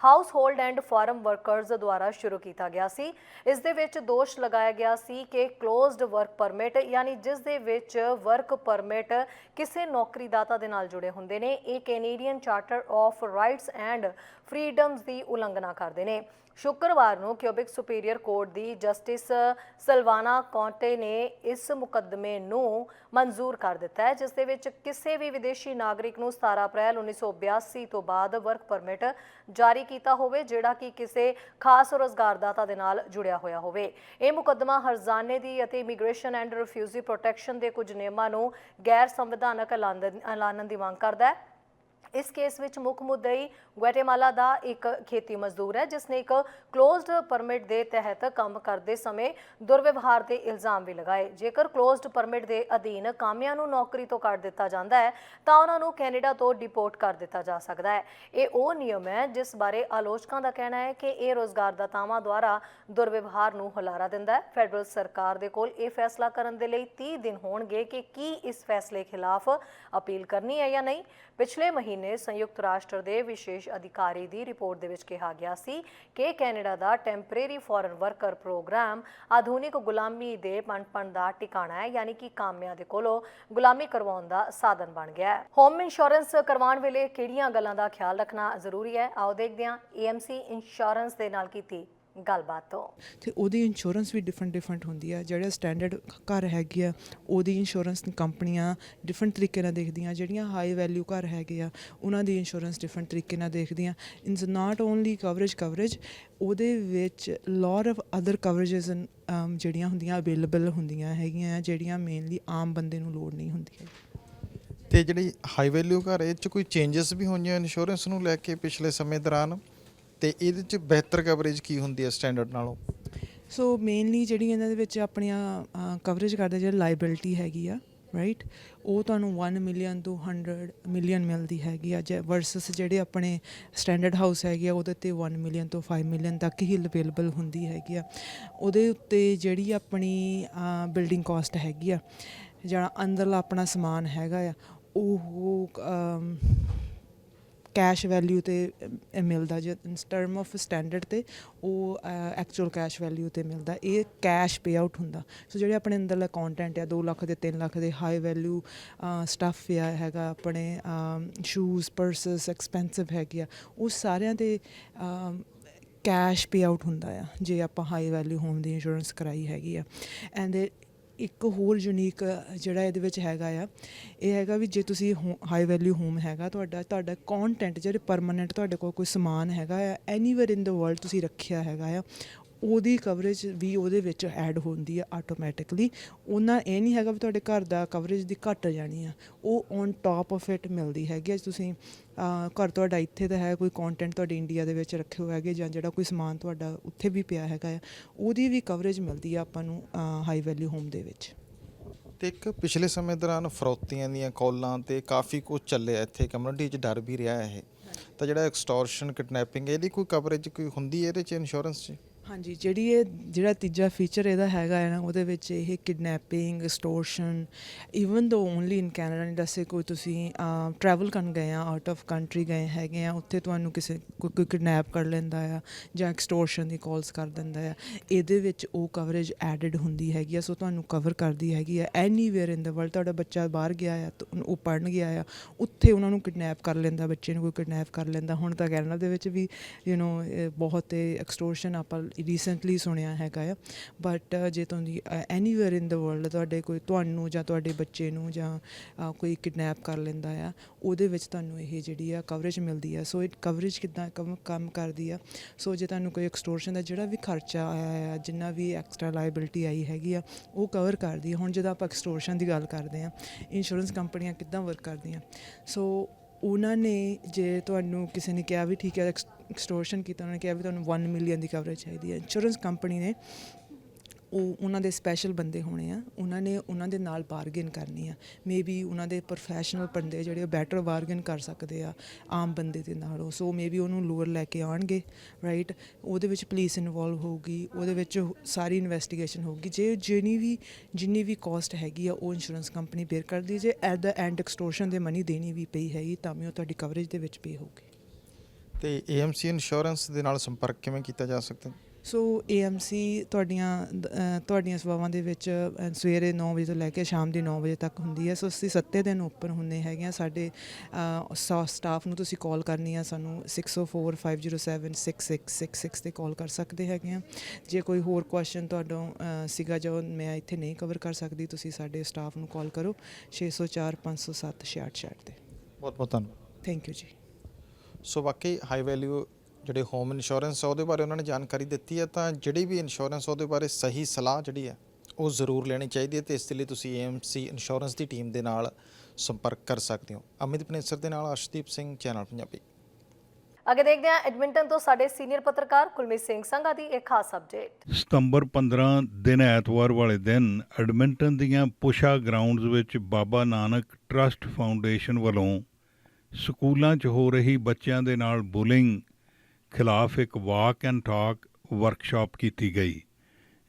household and farm workers ਦੁਆਰਾ ਸ਼ੁਰੂ ਕੀਤਾ ਗਿਆ ਸੀ। ਇਸ ਦੇ ਵਿੱਚ ਦੋਸ਼ ਲਗਾਇਆ ਗਿਆ ਸੀ ਕਿ ਕਲੋਜ਼ਡ ਵਰਕ ਪਰਮਿਟ ਯਾਨੀ ਜਿਸ ਦੇ ਵਿੱਚ ਵਰਕ ਪਰਮਿਟ ਕਿਸੇ ਨੌਕਰੀਦਾਤਾ ਦੇ ਨਾਲ ਜੁੜੇ ਹੁੰਦੇ ਨੇ, ਇਹ Canadian Charter of Rights and Freedoms ਦੀ ਉਲੰਘਣਾ ਕਰਦੇ ਨੇ। ਸ਼ੁੱਕਰਵਾਰ ਨੂੰ ਕਿਊਬਿਕ ਸੁਪੀਰੀਅਰ ਕੋਰਟ ਦੀ ਜਸਟਿਸ ਸਲਵਾਨਾ ਕੌਂਟੇ ਨੇ ਇਸ ਮੁਕੱਦਮੇ ਨੂੰ ਮਨਜ਼ੂਰ ਕਰ ਦਿੱਤਾ ਹੈ, ਜਿਸ ਦੇ ਵਿੱਚ ਕਿਸੇ ਵੀ ਵਿਦੇਸ਼ੀ ਨਾਗਰਿਕ ਨੂੰ 17 ਅਪ੍ਰੈਲ 1982 ਤੋਂ ਬਾਅਦ ਵਰਕ ਪਰਮਿਟ ਜਾਰੀ ਕੀਤਾ ਹੋਵੇ, ਜਿਹੜਾ ਕਿ ਕਿਸੇ ਖਾਸ ਰੋਜ਼ਗਾਰਦਾਤਾ ਦੇ ਨਾਲ ਜੁੜਿਆ ਹੋਇਆ ਹੋਵੇ। ਇਹ ਮੁਕੱਦਮਾ ਹਰਜ਼ਾਨੇ ਦੀ ਅਤੇ ਇਮੀਗ੍ਰੇਸ਼ਨ ਐਂਡ ਰਿਫਿਊਜੀ ਪ੍ਰੋਟੈਕਸ਼ਨ ਦੇ ਕੁਝ ਨਿਯਮਾਂ ਨੂੰ ਗੈਰ ਸੰਵਿਧਾਨਕ ਐਲਾਨਣ ਦੀ ਮੰਗ ਕਰਦਾ ਹੈ। ਇਸ ਕੇਸ ਵਿੱਚ ਮੁੱਖ ਮੁੱਦਈ ਗੁਆਟੇਮਾਲਾ ਦਾ ਇੱਕ ਖੇਤੀ ਮਜ਼ਦੂਰ ਹੈ, ਜਿਸ ਨੇ ਇੱਕ ਕਲੋਜ਼ਡ ਪਰਮਿਟ ਦੇ ਤਹਿਤ ਕੰਮ ਕਰਦੇ ਸਮੇਂ ਦੁਰਵਿਵਹਾਰ ਦੇ ਇਲਜ਼ਾਮ ਵੀ ਲਗਾਏ। ਜੇਕਰ ਕਲੋਜ਼ਡ ਪਰਮਿਟ ਦੇ ਅਧੀਨ ਕਾਮਿਆਂ ਨੂੰ ਨੌਕਰੀ ਤੋਂ ਕੱਢ ਦਿੱਤਾ ਜਾਂਦਾ ਹੈ, ਤਾਂ ਉਹਨਾਂ ਨੂੰ ਕੈਨੇਡਾ ਤੋਂ ਡਿਪੋਰਟ ਕਰ ਦਿੱਤਾ ਜਾ ਸਕਦਾ ਹੈ। ਇਹ ਉਹ ਨਿਯਮ ਹੈ, ਜਿਸ ਬਾਰੇ ਆਲੋਚਕਾਂ ਦਾ ਕਹਿਣਾ ਹੈ ਕਿ ਇਹ ਰੋਜ਼ਗਾਰਦਾਤਾਵਾਂ ਦੁਆਰਾ ਦੁਰਵਿਵਹਾਰ ਨੂੰ ਹੁਲਾਰਾ ਦਿੰਦਾ ਹੈ। ਫੈਡਰਲ ਸਰਕਾਰ ਦੇ ਕੋਲ ਇਹ ਫੈਸਲਾ ਕਰਨ ਦੇ ਲਈ 30 ਦਿਨ ਹੋਣਗੇ ਕਿ ਕੀ ਇਸ ਫੈਸਲੇ ਖਿਲਾਫ ਅਪੀਲ ਕਰਨੀ ਹੈ ਜਾਂ ਨਹੀਂ। ਪਿਛਲੇ ਮਹੀਨੇ ਸੰਯੁਕਤ ਰਾਸ਼ਟਰ ਦੇ ਵਿਸ਼ੇਸ਼ ਅਧਿਕਾਰੀ ਦੀ ਰਿਪੋਰਟ ਦੇ ਵਿੱਚ ਕਿਹਾ ਗਿਆ ਸੀ ਕਿ ਕੈਨੇਡਾ ਦਾ ਟੈਂਪਰੇਰੀ ਫੋਰਨ ਵਰਕਰ ਪ੍ਰੋਗਰਾਮ ਆਧੁਨਿਕ ਗੁਲਾਮੀ ਦੇ ਪਣਪਣ ਦਾ ਟਿਕਾਣਾ ਹੈ, ਯਾਨੀ ਕਿ ਕਾਮਿਆਂ ਦੇ ਕੋਲੋਂ ਗੁਲਾਮੀ ਕਰਵਾਉਣ ਦਾ ਸਾਧਨ ਬਣ ਗਿਆ ਹੈ। ਹੋਮ ਇੰਸ਼ੋਰੈਂਸ ਕਰਵਾਉਣ ਵੇਲੇ ਕਿਹੜੀਆਂ ਗੱਲਾਂ ਦਾ ਖਿਆਲ ਰੱਖਣਾ ਜ਼ਰੂਰੀ ਹੈ? ਆਓ ਦੇਖਦੇ ਹਾਂ ਏਐਮਸੀ ਇੰਸ਼ੋਰੈਂਸ ਦੇ ਨਾਲ ਕੀਤੀ ਗੱਲਬਾਤ ਤੋਂ। ਤੇ ਉਹਦੀ ਇੰਸ਼ੋਰੈਂਸ ਵੀ ਡਿਫਰੈਂਟ ਡਿਫਰੈਂਟ ਹੁੰਦੀ ਆ। ਜਿਹੜਾ ਸਟੈਂਡਰਡ ਘਰ ਹੈਗੀ ਆ ਉਹਦੀ ਇੰਸ਼ੋਰੈਂਸ ਕੰਪਨੀਆਂ ਡਿਫਰੈਂਟ ਤਰੀਕੇ ਨਾਲ ਦੇਖਦੀਆਂ। ਜਿਹੜੀਆਂ ਹਾਈ ਵੈਲਿਊ ਘਰ ਹੈਗੇ ਆ ਉਹਨਾਂ ਦੀ ਇੰਸ਼ੋਰੈਂਸ ਡਿਫਰੈਂਟ ਤਰੀਕੇ ਨਾਲ ਦੇਖਦੀਆਂ। ਇਨਸ ਨਾਟ ਓਨਲੀ ਕਵਰੇਜ ਕਵਰੇਜ ਉਹਦੇ ਵਿੱਚ ਲੋਟ ਆਫ ਅਦਰ ਕਵਰੇजेस ਜਿਹੜੀਆਂ ਹੁੰਦੀਆਂ ਅਵੇਲੇਬਲ ਹੁੰਦੀਆਂ ਹੈਗੀਆਂ ਜਿਹੜੀਆਂ ਮੇਨਲੀ ਆਮ ਬੰਦੇ ਨੂੰ ਲੋੜ ਨਹੀਂ ਹੁੰਦੀ ਹੈ ਤੇ ਜਿਹੜੀ ਹਾਈ ਵੈਲਿਊ ਘਰ ਇਹ ਚ ਕੋਈ ਚੇਂਜਸ ਵੀ ਹੋਈਆਂ ਇੰਸ਼ੋਰੈਂਸ ਨੂੰ ਲੈ ਕੇ ਪਿਛਲੇ ਸਮੇਂ ਦੌਰਾਨ? ਤੇ ਇਹਦੇ ਚ ਬਿਹਤਰ ਕਵਰੇਜ ਕੀ ਹੁੰਦੀ ਹੈ ਸਟੈਂਡਰਡ ਨਾਲੋਂ? ਸੋ ਮੇਨਲੀ ਜਿਹੜੀ ਇਹਨਾਂ ਦੇ ਵਿੱਚ ਆਪਣੀਆਂ ਕਵਰੇਜ ਕਰਦੇ ਜਿਹੜੇ ਲਾਇਬਿਲਿਟੀ ਹੈਗੀ ਆ ਰਾਈਟ ਉਹ ਤੁਹਾਨੂੰ 1 ਮਿਲੀਅਨ ਤੋਂ 100 ਮਿਲੀਅਨ ਮਿਲਦੀ ਹੈਗੀ ਆ, ਜੇ ਵਰਸਸ ਜਿਹੜੇ ਆਪਣੇ ਸਟੈਂਡਰਡ ਹਾਊਸ ਹੈਗੇ ਆ, ਉਹਦੇ ਤੇ 1 ਮਿਲੀਅਨ ਤੋਂ 5 ਮਿਲੀਅਨ ਤੱਕ ਹੀ ਅਵੇਲੇਬਲ ਹੁੰਦੀ ਹੈਗੀ ਆ। ਉਹਦੇ ਉੱਤੇ ਜਿਹੜੀ ਆਪਣੀ ਬਿਲਡਿੰਗ ਕਾਸਟ ਹੈਗੀ ਆ, ਜਿਹੜਾ ਅੰਦਰਲਾ ਆਪਣਾ ਸਮਾਨ ਹੈਗਾ ਆ, ਉਹ ਕੈਸ਼ ਵੈਲਿਊ ਤੇ ਅ, ਮਿਲਦਾ ਜੇ ਟਰਮ ਆਫ ਸਟੈਂਡਰਡ ਤੇ ਉਹ ਐਕਚੁਅਲ ਕੈਸ਼ ਵੈਲਿਊ ਤੇ ਮਿਲਦਾ ਇਹ ਕੈਸ਼ ਪੇ ਆਊਟ ਹੁੰਦਾ। ਸੋ ਜਿਹੜੇ ਆਪਣੇ ਅੰਦਰਲਾ ਕੰਟੈਂਟ ਆ 2 ਲੱਖ ਦੇ 3 ਲੱਖ ਦੇ ਹਾਈ ਵੈਲਿਊ ਸਟੱਫ ਆ ਹੈਗਾ ਆਪਣੇ ਸ਼ੂਜ਼ ਪਰਸਸ ਐਕਸਪੈਂਸਿਵ ਹੈਗੇ ਆ ਉਹ ਸਾਰਿਆਂ ਦੇ ਕੈਸ਼ ਪੇ ਆਊਟ ਹੁੰਦਾ ਆ ਜੇ ਆਪਾਂ ਹਾਈ ਵੈਲਿਊ ਹੋਮ ਦੀ ਇੰਸ਼ੋਰੈਂਸ ਕਰਾਈ ਹੈਗੀ ਆ। ਐਂਡ ਇੱਕ ਹੋਰ ਯੂਨੀਕ ਜਿਹੜਾ ਇਹਦੇ ਵਿੱਚ ਹੈਗਾ ਆ, ਇਹ ਹੈਗਾ ਵੀ ਜੇ ਤੁਸੀਂ ਹਾਈ ਵੈਲਿਊ ਹੋਮ ਹੈਗਾ ਤੁਹਾਡਾ ਤੁਹਾਡਾ ਕੰਟੈਂਟ ਜਿਹੜੇ ਪਰਮਨੈਂਟ ਤੁਹਾਡੇ ਕੋਲ ਕੋਈ ਸਮਾਨ ਹੈਗਾ ਆ ਐਨੀਵੇਅਰ ਇਨ ਦ ਵਰਲਡ ਤੁਸੀਂ ਰੱਖਿਆ ਹੈਗਾ ਆ ਉਹਦੀ ਕਵਰੇਜ ਵੀ ਉਹਦੇ ਵਿੱਚ ਐਡ ਹੁੰਦੀ ਆ ਆਟੋਮੈਟਿਕਲੀ ਉਹਨਾਂ ਇਹ ਨਹੀਂ ਹੈਗਾ ਵੀ ਤੁਹਾਡੇ ਘਰ ਦਾ ਕਵਰੇਜ ਦੀ ਘਟ ਜਾਣੀ ਆ। ਉਹ ਔਨ ਟਾਪ ਆਫ ਇਟ ਮਿਲਦੀ ਹੈਗੀ ਆ। ਤੁਸੀਂ ਘਰ ਤੁਹਾਡਾ ਇੱਥੇ ਦਾ ਹੈ, ਕੋਈ ਕੰਟੈਂਟ ਤੁਹਾਡੇ ਇੰਡੀਆ ਦੇ ਵਿੱਚ ਰੱਖੇ ਹੋਏ ਹੈਗੇ ਜਾਂ ਜਿਹੜਾ ਕੋਈ ਸਮਾਨ ਤੁਹਾਡਾ ਉੱਥੇ ਵੀ ਪਿਆ ਹੈਗਾ ਆ, ਉਹਦੀ ਵੀ ਕਵਰੇਜ ਮਿਲਦੀ ਆ ਆਪਾਂ ਨੂੰ ਹਾਈ ਵੈਲਿਊ ਹੋਮ ਦੇ ਵਿੱਚ। ਤੇ ਇੱਕ ਪਿਛਲੇ ਸਮੇਂ ਦੌਰਾਨ ਫਰੋਤੀਆਂ ਦੀਆਂ ਕਾਲਾਂ ਤੇ ਕਾਫੀ ਕੁਝ ਚੱਲਿਆ ਇੱਥੇ ਕਮਿਊਨਿਟੀ 'ਚ ਡਰ ਵੀ ਰਿਹਾ ਇਹ। ਤਾਂ ਜਿਹੜਾ ਐਕਸਟੋਰਸ਼ਨ ਕਿਡਨੈਪਿੰਗ ਇਹਦੀ ਕੋਈ ਕਵਰੇਜ ਕੋਈ ਹੁੰਦੀ ਹੈ ਇਹਦੇ 'ਚ ਇੰਸ਼ੋਰੈਂਸ 'ਚ? ਹਾਂਜੀ, ਜਿਹੜੀ ਇਹ ਜਿਹੜਾ ਤੀਜਾ ਫੀਚਰ ਇਹਦਾ ਹੈਗਾ ਹੈ ਨਾ, ਉਹਦੇ ਵਿੱਚ ਇਹ ਕਿਡਨੈਪਿੰਗ ਐਕਸਟੋਰਸ਼ਨ ਇਵਨ ਦੋ ਓਨਲੀ ਇਨ ਕੈਨੇਡਾ ਨਹੀਂ ਦੱਸੇ ਕੋਈ ਤੁਸੀਂ ਟਰੈਵਲ ਕਰਨ ਗਏ ਆ ਆਊਟ ਆਫ ਕੰਟਰੀ ਗਏ ਹੈਗੇ ਆ, ਉੱਥੇ ਤੁਹਾਨੂੰ ਕਿਸੇ ਕੋਈ ਕੋਈ ਕਿਡਨੈਪ ਕਰ ਲੈਂਦਾ ਆ ਜਾਂ ਐਕਸਟੋਰਸ਼ਨ ਦੀ ਕਾਲਸ ਕਰ ਦਿੰਦਾ ਆ, ਇਹਦੇ ਵਿੱਚ ਉਹ ਕਵਰੇਜ ਐਡਡ ਹੁੰਦੀ ਹੈਗੀ ਆ, ਸੋ ਤੁਹਾਨੂੰ ਕਵਰ ਕਰਦੀ ਹੈਗੀ ਆ ਐਨੀਵੇਅਰ ਇਨ ਦ ਵਰਲਡ ਤੁਹਾਡਾ ਬੱਚਾ ਬਾਹਰ ਗਿਆ ਆ, ਤਾਂ ਉਹ ਪੜਨ ਗਿਆ ਆ, ਉੱਥੇ ਉਹਨਾਂ ਨੂੰ ਕਿਡਨੈਪ ਕਰ ਲੈਂਦਾ, ਬੱਚੇ ਨੂੰ ਕੋਈ ਕਿਡਨੈਪ ਕਰ ਲੈਂਦਾ, ਹੁਣ ਤਾਂ ਕੈਨੇਡਾ ਦੇ ਵਿੱਚ ਵੀ ਯੂ نو ਬਹੁਤ ਐਕਸਟੋਰਸ਼ਨ ਆਪਾਂ ਰੀਸੈਂਟਲੀ ਸੁਣਿਆ ਹੈਗਾ ਆ। ਬਟ ਜੇ ਤੁਸੀਂ ਐਨੀਵੇਅਰ ਇਨ ਦ ਵਰਲਡ ਤੁਹਾਡੇ ਕੋਈ, ਤੁਹਾਨੂੰ ਜਾਂ ਤੁਹਾਡੇ ਬੱਚੇ ਨੂੰ ਜਾਂ ਕੋਈ ਕਿਡਨੈਪ ਕਰ ਲੈਂਦਾ ਆ, ਉਹਦੇ ਵਿੱਚ ਤੁਹਾਨੂੰ ਇਹ ਜਿਹੜੀ ਆ ਕਵਰੇਜ ਮਿਲਦੀ ਆ। ਸੋ ਇਹ ਕਵਰੇਜ ਕਿੱਦਾਂ ਕੰਮ ਕੰਮ ਕਰਦੀ ਆ। ਸੋ ਜੇ ਤੁਹਾਨੂੰ ਕੋਈ ਐਕਸਟੋਰਸ਼ਨ ਦਾ ਜਿਹੜਾ ਵੀ ਖਰਚਾ ਆਇਆ ਆ, ਜਿੰਨਾ ਵੀ ਐਕਸਟਰਾ ਲਾਇਬਿਲਿਟੀ ਆਈ ਹੈਗੀ ਆ, ਉਹ ਕਵਰ ਕਰਦੀ ਆ। ਹੁਣ ਜਦੋਂ ਆਪਾਂ ਐਕਸਟੋਰਸ਼ਨ ਦੀ ਗੱਲ ਕਰਦੇ ਆ ਇੰਸ਼ੋਰੈਂਸ ਕੰਪਨੀਆਂ ਕਿੱਦਾਂ ਵਰਕ ਕਰਦੀਆਂ? ਸੋ ਉਹਨਾਂ ਨੇ ਜੇ ਤੁਹਾਨੂੰ ਕਿਸੇ ਨੇ ਕਿਹਾ ਵੀ ਠੀਕ ਹੈ ਐਕਸਟੋਰਸ਼ਨ ਕੀਤਾ, ਉਹਨਾਂ ਨੇ ਕਿਹਾ ਵੀ ਤੁਹਾਨੂੰ 1 ਮਿਲੀਅਨ ਦੀ ਕਵਰੇਜ ਚਾਹੀਦੀ ਹੈ। ਇੰਸ਼ੋਰੈਂਸ ਕੰਪਨੀ ਨੇ ਉਹ ਉਹਨਾਂ ਦੇ ਸਪੈਸ਼ਲ ਬੰਦੇ ਹੋਣੇ ਆ, ਉਹਨਾਂ ਨੇ ਉਹਨਾਂ ਦੇ ਨਾਲ ਬਾਰਗੇਨ ਕਰਨੀ ਆ। ਮੇਬੀ ਉਹਨਾਂ ਦੇ ਪ੍ਰੋਫੈਸ਼ਨਲ ਬੰਦੇ ਜਿਹੜੇ ਬੈਟਰ ਬਾਰਗੇਨ ਕਰ ਸਕਦੇ ਆ, ਆਮ ਬੰਦੇ ਦੇ ਨਾਲੋਂ। ਸੋ ਮੇਬੀ ਉਹਨੂੰ ਲੋਅਰ ਲੈ ਕੇ ਆਣਗੇ ਰਾਈਟ ਉਹਦੇ ਵਿੱਚ ਪੁਲਿਸ ਇਨਵੋਲਵ ਹੋਊਗੀ, ਉਹਦੇ ਵਿੱਚ ਸਾਰੀ ਇਨਵੈਸਟੀਗੇਸ਼ਨ ਹੋਊਗੀ। ਜੇ ਜਿੰਨੀ ਵੀ ਜਿੰਨੀ ਵੀ ਕਾਸਟ ਹੈਗੀ ਆ, ਉਹ ਇੰਸ਼ੋਰੈਂਸ ਕੰਪਨੀ ਬੇਅਰ ਕਰਦੀ ਜੇ ਐਟ ਦਾ ਐਂਡ ਐਕਸਟੋਰਸ਼ਨ ਦੇ ਮਨੀ ਦੇਣੀ ਵੀ ਪਈ ਹੈਗੀ, ਤਾਂ ਵੀ ਉਹ ਤੁਹਾਡੀ ਕਵਰੇਜ ਦੇ ਵਿੱਚ ਪੇ ਹੋਊਗੀ। ਤੇ ਏਐਮਸੀ ਇੰਸ਼ੋਰੈਂਸ ਦੇ ਨਾਲ ਸੰਪਰਕ ਕਿਵੇਂ ਕੀਤਾ ਜਾ ਸਕਦਾ? ਹੈ ਸੋ ਏਐਮਸੀ ਤੁਹਾਡੀਆਂ ਤੁਹਾਡੀਆਂ ਸੇਵਾਵਾਂ ਦੇ ਵਿੱਚ ਸਵੇਰੇ 9 ਵਜੇ ਤੋਂ ਲੈ ਕੇ ਸ਼ਾਮ ਦੇ 9 ਵਜੇ ਤੱਕ ਹੁੰਦੀ ਹੈ। ਸੋ ਅਸੀਂ ਸੱਤੇ ਦਿਨ ਓਪਨ ਹੁੰਦੇ ਹੈਗੇ ਆ ਸਾਡੇ ਸਟਾਫ ਨੂੰ ਤੁਸੀਂ ਕਾਲ ਕਰਨੀ ਆ ਸਾਨੂੰ 6045076666 ਤੇ ਕਾਲ ਕਰ ਸਕਦੇ ਹੈਗੇ ਆ ਜੇ ਕੋਈ ਹੋਰ ਕੁਐਸਚਨ ਤੁਹਾਡਾ ਸੀਗਾ ਜੋ ਮੈਂ ਇੱਥੇ ਨਹੀਂ ਕਵਰ ਕਰ ਸਕਦੀ ਤੁਸੀਂ ਸਾਡੇ ਸਟਾਫ ਨੂੰ ਕਾਲ ਕਰੋ। 604 507 6666 ਤੇ। ਬਹੁਤ ਬਹੁਤ ਧੰਨਵਾਦ। ਥੈਂਕ ਯੂ ਜੀ। ਸੋ ਬਾਕੀ ਹਾਈ ਵੈਲਿਊ ਜਿਹੜੇ ਹੋਮ ਇੰਸ਼ੋਰੈਂਸ ਆ ਉਹਦੇ ਬਾਰੇ ਉਹਨਾਂ ਨੇ ਜਾਣਕਾਰੀ ਦਿੱਤੀ ਹੈ ਤਾਂ ਜਿਹੜੀ ਵੀ ਇੰਸ਼ੋਰੈਂਸ ਉਹਦੇ ਬਾਰੇ ਸਹੀ ਸਲਾਹ ਜਿਹੜੀ ਹੈ ਉਹ ਜ਼ਰੂਰ ਲੈਣੀ ਚਾਹੀਦੀ ਹੈ ਤੇ ਇਸ ਦੇ ਲਈ ਤੁਸੀਂ ਏਐਮਸੀ ਇੰਸ਼ੋਰੈਂਸ ਦੀ ਟੀਮ ਦੇ ਨਾਲ ਸੰਪਰਕ ਕਰ ਸਕਦੇ ਹੋ। ਅਮਿਤ ਪਨੇਸਰ ਦੇ ਨਾਲ ਅਰਸ਼ਦੀਪ ਸਿੰਘ ਚੈਨਲ ਪੰਜਾਬੀ। ਅੱਗੇ ਦੇਖਦੇ ਹਾਂ ਐਡਮਿੰਟਨ ਤੋਂ ਸਾਡੇ ਸੀਨੀਅਰ ਪੱਤਰਕਾਰ ਕੁਲਮੀਤ ਸਿੰਘ ਸੰਘਾ ਦੀ ਇੱਕ ਖਾਸ ਅਪਡੇਟ ਸਤੰਬਰ 15 ਦਿਨ ਐਤਵਾਰ ਵਾਲੇ ਦਿਨ ਐਡਮਿੰਟਨ ਦੀਆਂ ਪੁਸ਼ਾ ਗਰਾਊਂਡਸ ਵਿੱਚ ਬਾਬਾ ਨਾਨਕ ਟਰਸਟ ਫਾਊਂਡੇਸ਼ਨ ਵੱਲੋਂ ਸਕੂਲਾਂ 'ਚ ਹੋ ਰਹੀ ਬੱਚਿਆਂ ਦੇ ਨਾਲ ਬੁਲਿੰਗ ਖਿਲਾਫ ਇੱਕ ਵਾਕ ਐਂਡ ਟਾਕ ਵਰਕਸ਼ਾਪ ਕੀਤੀ ਗਈ,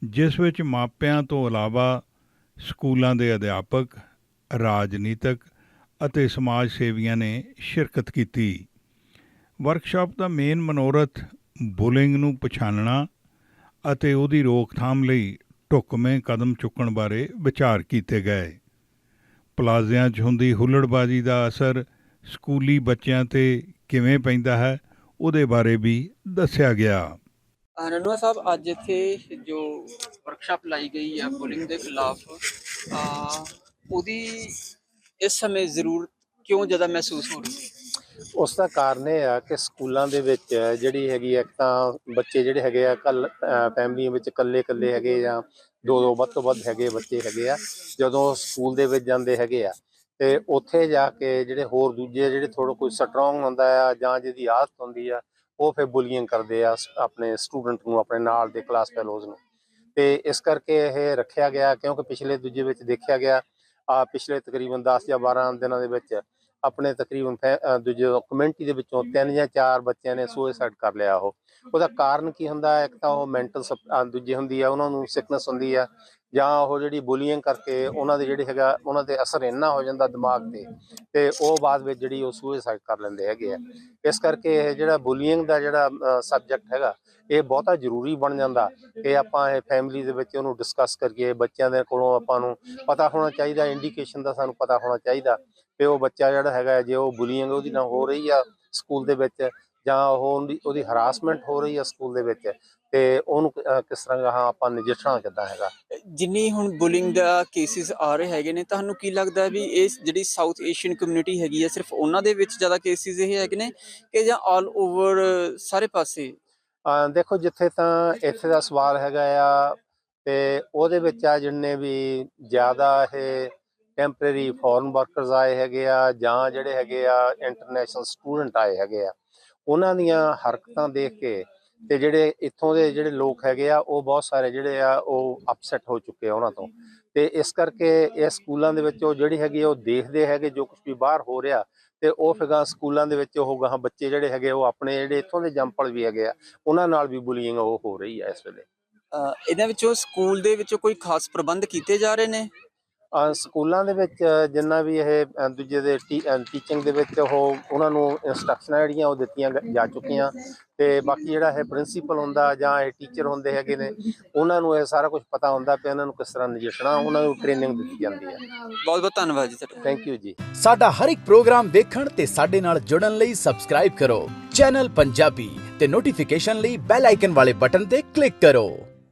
ਜਿਸ ਵਿੱਚ ਮਾਪਿਆਂ ਤੋਂ ਇਲਾਵਾ ਸਕੂਲਾਂ ਦੇ ਅਧਿਆਪਕ, ਰਾਜਨੀਤਿਕ ਅਤੇ ਸਮਾਜ ਸੇਵੀਆਂ ਨੇ ਸ਼ਿਰਕਤ ਕੀਤੀ। ਵਰਕਸ਼ਾਪ ਦਾ ਮੇਨ ਮਨੋਰਥ ਬੁਲਿੰਗ ਨੂੰ ਪਛਾਣਨਾ ਅਤੇ ਉਹਦੀ ਰੋਕਥਾਮ ਲਈ ਢੁਕਵੇਂ ਕਦਮ ਚੁੱਕਣ ਬਾਰੇ ਵਿਚਾਰ ਕੀਤੇ ਗਏ। ਪਲਾਜ਼ਿਆਂ 'ਚ ਹੁੰਦੀ ਹੁੱਲੜਬਾਜ਼ੀ ਦਾ ਅਸਰ ਸਕੂਲੀ ਬੱਚਿਆਂ ਤੇ ਕਿਵੇਂ ਪੈਂਦਾ ਹੈ? ਉਹਦੇ ਬਾਰੇ ਵੀ ਦੱਸਿਆ ਗਿਆ। ਰਣਵਾ ਸਾਹਿਬ ਅੱਜ ਇੱਥੇ ਜੋ ਵਰਕਸ਼ਾਪ ਲਾਈ ਗਈ ਹੈ ਬੁਲਿੰਗ ਦੇ ਖਿਲਾਫ ਆ ਉਹਦੀ ਇਸ ਸਮੇਂ ਜ਼ਰੂਰਤ ਕਿਉਂ ਜ਼ਿਆਦਾ ਮਹਿਸੂਸ ਹੋ ਰਹੀ ਹੈ? ਉਸ ਦਾ ਕਾਰਨ ਇਹ ਆ ਕਿ ਸਕੂਲਾਂ ਦੇ ਵਿੱਚ ਜਿਹੜੀ ਹੈਗੀ ਆ, ਇੱਕ ਤਾਂ ਬੱਚੇ ਜਿਹੜੇ ਹੈਗੇ ਆ ਕੱਲ ਫੈਮਲੀਆਂ ਵਿੱਚ ਇਕੱਲੇ ਇਕੱਲੇ ਹੈਗੇ ਜਾਂ ਦੋ ਦੋ ਵੱਧ ਤੋਂ ਵੱਧ ਹੈਗੇ ਬੱਚੇ ਹੈਗੇ ਆ ਜਦੋਂ ਸਕੂਲ ਦੇ ਵਿੱਚ ਜਾਂਦੇ ਹੈਗੇ ਆ ਤੇ ਉੱਥੇ ਜਾ ਕੇ ਜਿਹੜੇ ਹੋਰ ਦੂਜੇ ਜਿਹੜੇ ਥੋੜਾ ਕੋਈ ਸਟਰੋਂਗ ਹੁੰਦਾ ਆ ਜਾਂ ਜਿਹਦੀ ਆਦਤ ਹੁੰਦੀ ਆ, ਉਹ ਫਿਰ ਬੁਲੀਇੰਗ ਕਰਦੇ ਆ ਆਪਣੇ ਸਟੂਡੈਂਟ ਨੂੰ, ਆਪਣੇ ਨਾਲ ਦੇ ਕਲਾਸ ਫੈਲੋਜ਼ ਨੂੰ। ਤੇ ਇਸ ਕਰਕੇ ਇਹ ਰੱਖਿਆ ਗਿਆ ਕਿਉਂਕਿ ਪਿਛਲੇ ਦੂਜੇ ਵਿੱਚ ਦੇਖਿਆ ਗਿਆ ਆ ਪਿਛਲੇ ਤਕਰੀਬਨ 10 ਜਾਂ 12 ਦਿਨਾਂ ਦੇ ਵਿੱਚ ਆਪਣੇ ਤਕਰੀਬਨ ਦੂਜੇ ਕਮਿਊਨਿਟੀ ਦੇ ਵਿੱਚੋਂ ਤਿੰਨ ਜਾਂ ਚਾਰ ਬੱਚਿਆਂ ਨੇ ਸੁਸਾਈਡ ਕਰ ਲਿਆ ਉਹ। ਉਹਦਾ ਕਾਰਨ ਕੀ ਹੁੰਦਾ? ਇੱਕ ਤਾਂ ਉਹ ਮੈਂਟਲ ਦੂਜੇ ਹੁੰਦੀ ਆ, ਉਹਨਾਂ ਨੂੰ ਸਿਕਨੈਸ ਹੁੰਦੀ ਆ ਜਾਂ ਉਹ ਜਿਹੜੀ ਬੁਲੀਇੰਗ ਕਰਕੇ ਉਹਨਾਂ ਦੇ ਜਿਹੜੇ ਹੈਗਾ, ਉਹਨਾਂ ਤੇ ਅਸਰ ਇੰਨਾ ਹੋ ਜਾਂਦਾ ਦਿਮਾਗ ਤੇ ਤੇ ਉਹ ਬਾਅਦ ਵਿੱਚ ਜਿਹੜੀ ਉਹ ਸੁਸਾਈਡ ਕਰ ਲੈਂਦੇ ਹੈਗੇ ਆ। ਇਸ ਕਰਕੇ ਇਹ ਜਿਹੜਾ ਬੁਲੀਇੰਗ ਦਾ ਜਿਹੜਾ ਸਬਜੈਕਟ ਹੈਗਾ, ਇਹ ਬਹੁਤਾ ਜ਼ਰੂਰੀ ਬਣ ਜਾਂਦਾ। ਕਿ ਆਪਾਂ ਇਹ ਫੈਮਿਲੀ ਦੇ ਵਿੱਚ ਉਹਨੂੰ ਡਿਸਕਸ ਕਰੀਏ, ਬੱਚਿਆਂ ਦੇ ਕੋਲੋਂ ਆਪਾਂ ਨੂੰ ਪਤਾ ਹੋਣਾ ਚਾਹੀਦਾ ਇੰਡੀਕੇਸ਼ਨ ਦਾ ਸਾਨੂੰ ਪਤਾ ਹੋਣਾ ਚਾਹੀਦਾ ਕਿ ਉਹ ਬੱਚਾ ਜਿਹੜਾ ਹੈਗਾ, ਜੇ ਉਹ ਬੁਲੀਇੰਗ ਉਹਦੀ ਨਾਲ ਹੋ ਰਹੀ ਆ ਸਕੂਲ ਦੇ ਵਿੱਚ ਜਾਂ ਉਹ ਉਹਦੀ ਉਹਦੀ ਹਰਾਸਮੈਂਟ ਹੋ ਰਹੀ ਆ ਸਕੂਲ ਦੇ ਵਿੱਚ ਤੇ ਉਹਨੂੰ ਕਿਸ ਤਰ੍ਹਾਂ ਹਾਂ ਆਪਾਂ ਨਜਿੱਠਣਾ ਕਿੱਦਾਂ ਹੈਗਾ? ਜਿੰਨੀ ਹੁਣ ਬੁਲਿੰਗ ਦਾ ਕੇਸਿਸ ਆ ਰਹੇ ਹੈਗੇ ਨੇ ਤੁਹਾਨੂੰ ਕੀ ਲੱਗਦਾ ਹੈ ਵੀ ਇਹ ਜਿਹੜੀ ਸਾਊਥ ਏਸ਼ੀਅਨ ਕਮਿਊਨਿਟੀ ਹੈਗੀ ਹੈ ਸਿਰਫ ਉਹਨਾਂ ਦੇ ਵਿੱਚ ਜ਼ਿਆਦਾ ਕੇਸਿਸ ਇਹ ਹੈਗੇ ਨੇ ਕਿ ਜਾਂ ਆਲ ਓਵਰ ਸਾਰੇ ਪਾਸੇ? ਦੇਖੋ ਜਿੱਥੇ ਤਾਂ ਇੱਥੇ ਦਾ ਸਵਾਲ ਹੈਗਾ ਆ ਤੇ ਉਹਦੇ ਵਿੱਚ ਆ ਜਿੰਨੇ ਵੀ ਜ਼ਿਆਦਾ ਇਹ ਟੈਂਪਰੇਰੀ ਫੋਰਨ ਵਰਕਰਸ ਆਏ ਹੈਗੇ ਆ ਜਾਂ ਜਿਹੜੇ ਹੈਗੇ ਆ ਇੰਟਰਨੈਸ਼ਨਲ ਸਟੂਡੈਂਟ ਆਏ ਹੈਗੇ ਆ ਉਹਨਾਂ ਦੀਆਂ ਹਰਕਤਾਂ ਦੇਖ ਕੇ ਤੇ ਜਿਹੜੇ ਇੱਥੋਂ ਦੇ ਜਿਹੜੇ ਲੋਕ ਹੈਗੇ ਆ, ਉਹ ਬਹੁਤ ਸਾਰੇ ਜਿਹੜੇ ਆ, ਉਹ ਅਪਸੈਟ ਹੋ ਚੁੱਕੇ ਆ ਉਹਨਾਂ ਤੋਂ। ਤੇ ਇਸ ਕਰਕੇ ਇਹ ਸਕੂਲਾਂ ਦੇ ਵਿੱਚ ਉਹ ਜਿਹੜੀ ਹੈਗੀ ਆ, ਉਹ ਦੇਖਦੇ ਹੈਗੇ ਜੋ ਕੁਝ ਵੀ ਬਾਹਰ ਹੋ ਰਿਹਾ ਤੇ ਉਹ ਫਿਰ ਸਕੂਲਾਂ ਦੇ ਵਿੱਚ ਉਹ ਗਾਹਾਂ ਬੱਚੇ ਜਿਹੜੇ ਹੈਗੇ ਉਹ ਆਪਣੇ ਜਿਹੜੇ ਇੱਥੋਂ ਦੇ ਜੰਪਲ ਵੀ ਹੈਗੇ ਆ, ਉਹਨਾਂ ਨਾਲ ਵੀ ਬੁਲੀਇੰਗ ਉਹ ਹੋ ਰਹੀ ਆ ਇਸ ਵੇਲੇ। ਇਹਨਾਂ ਵਿੱਚੋਂ ਸਕੂਲ ਦੇ ਵਿੱਚੋਂ ਕੋਈ ਖਾਸ ਪ੍ਰਬੰਧ ਕੀਤੇ ਜਾ ਰਹੇ ਨੇ? ਸਕੂਲਾਂ ਦੇ ਵਿੱਚ ਜਿੰਨਾ ਵੀ ਇਹ ਦੂਜੇ ਦੇ ਟੀਚਿੰਗ ਦੇ ਵਿੱਚ ਉਹ ਉਹਨਾਂ ਨੂੰ ਇਨਸਟਰਕਸ਼ਨਾਂ ਜਿਹੜੀਆਂ ਉਹ ਦਿੱਤੀਆਂ ਜਾ ਚੁੱਕੀਆਂ। ਤੇ ਬਾਕੀ ਜਿਹੜਾ ਇਹ ਪ੍ਰਿੰਸੀਪਲ ਹੁੰਦਾ ਜਾਂ ਇਹ ਟੀਚਰ ਹੁੰਦੇ ਹੈਗੇ ਨੇ ਉਹਨਾਂ ਨੂੰ ਇਹ ਸਾਰਾ ਕੁਝ ਪਤਾ ਹੁੰਦਾ ਕਿ ਉਹਨਾਂ ਨੂੰ ਕਿਸ ਤਰ੍ਹਾਂ ਨਜਿੱਠਣਾ ਉਹਨਾਂ ਨੂੰ ਟ੍ਰੇਨਿੰਗ ਦਿੱਤੀ ਜਾਂਦੀ ਹੈ। ਬਹੁਤ ਬਹੁਤ ਧੰਨਵਾਦ ਜੀ ਤੁਹਾਡਾ। ਥੈਂਕ ਯੂ ਜੀ। ਸਾਡਾ ਹਰ ਇੱਕ ਪ੍ਰੋਗਰਾਮ ਦੇਖਣ ਤੇ ਸਾਡੇ ਨਾਲ ਜੁੜਨ ਲਈ ਸਬਸਕ੍ਰਾਈਬ ਕਰੋ। ਚੈਨਲ ਪੰਜਾਬੀ ਤੇ ਨੋਟੀਫਿਕੇਸ਼ਨ ਲਈ ਬੈਲ ਆਈਕਨ ਵਾਲੇ ਬਟਨ ਤੇ ਕਲਿੱਕ ਕਰੋ।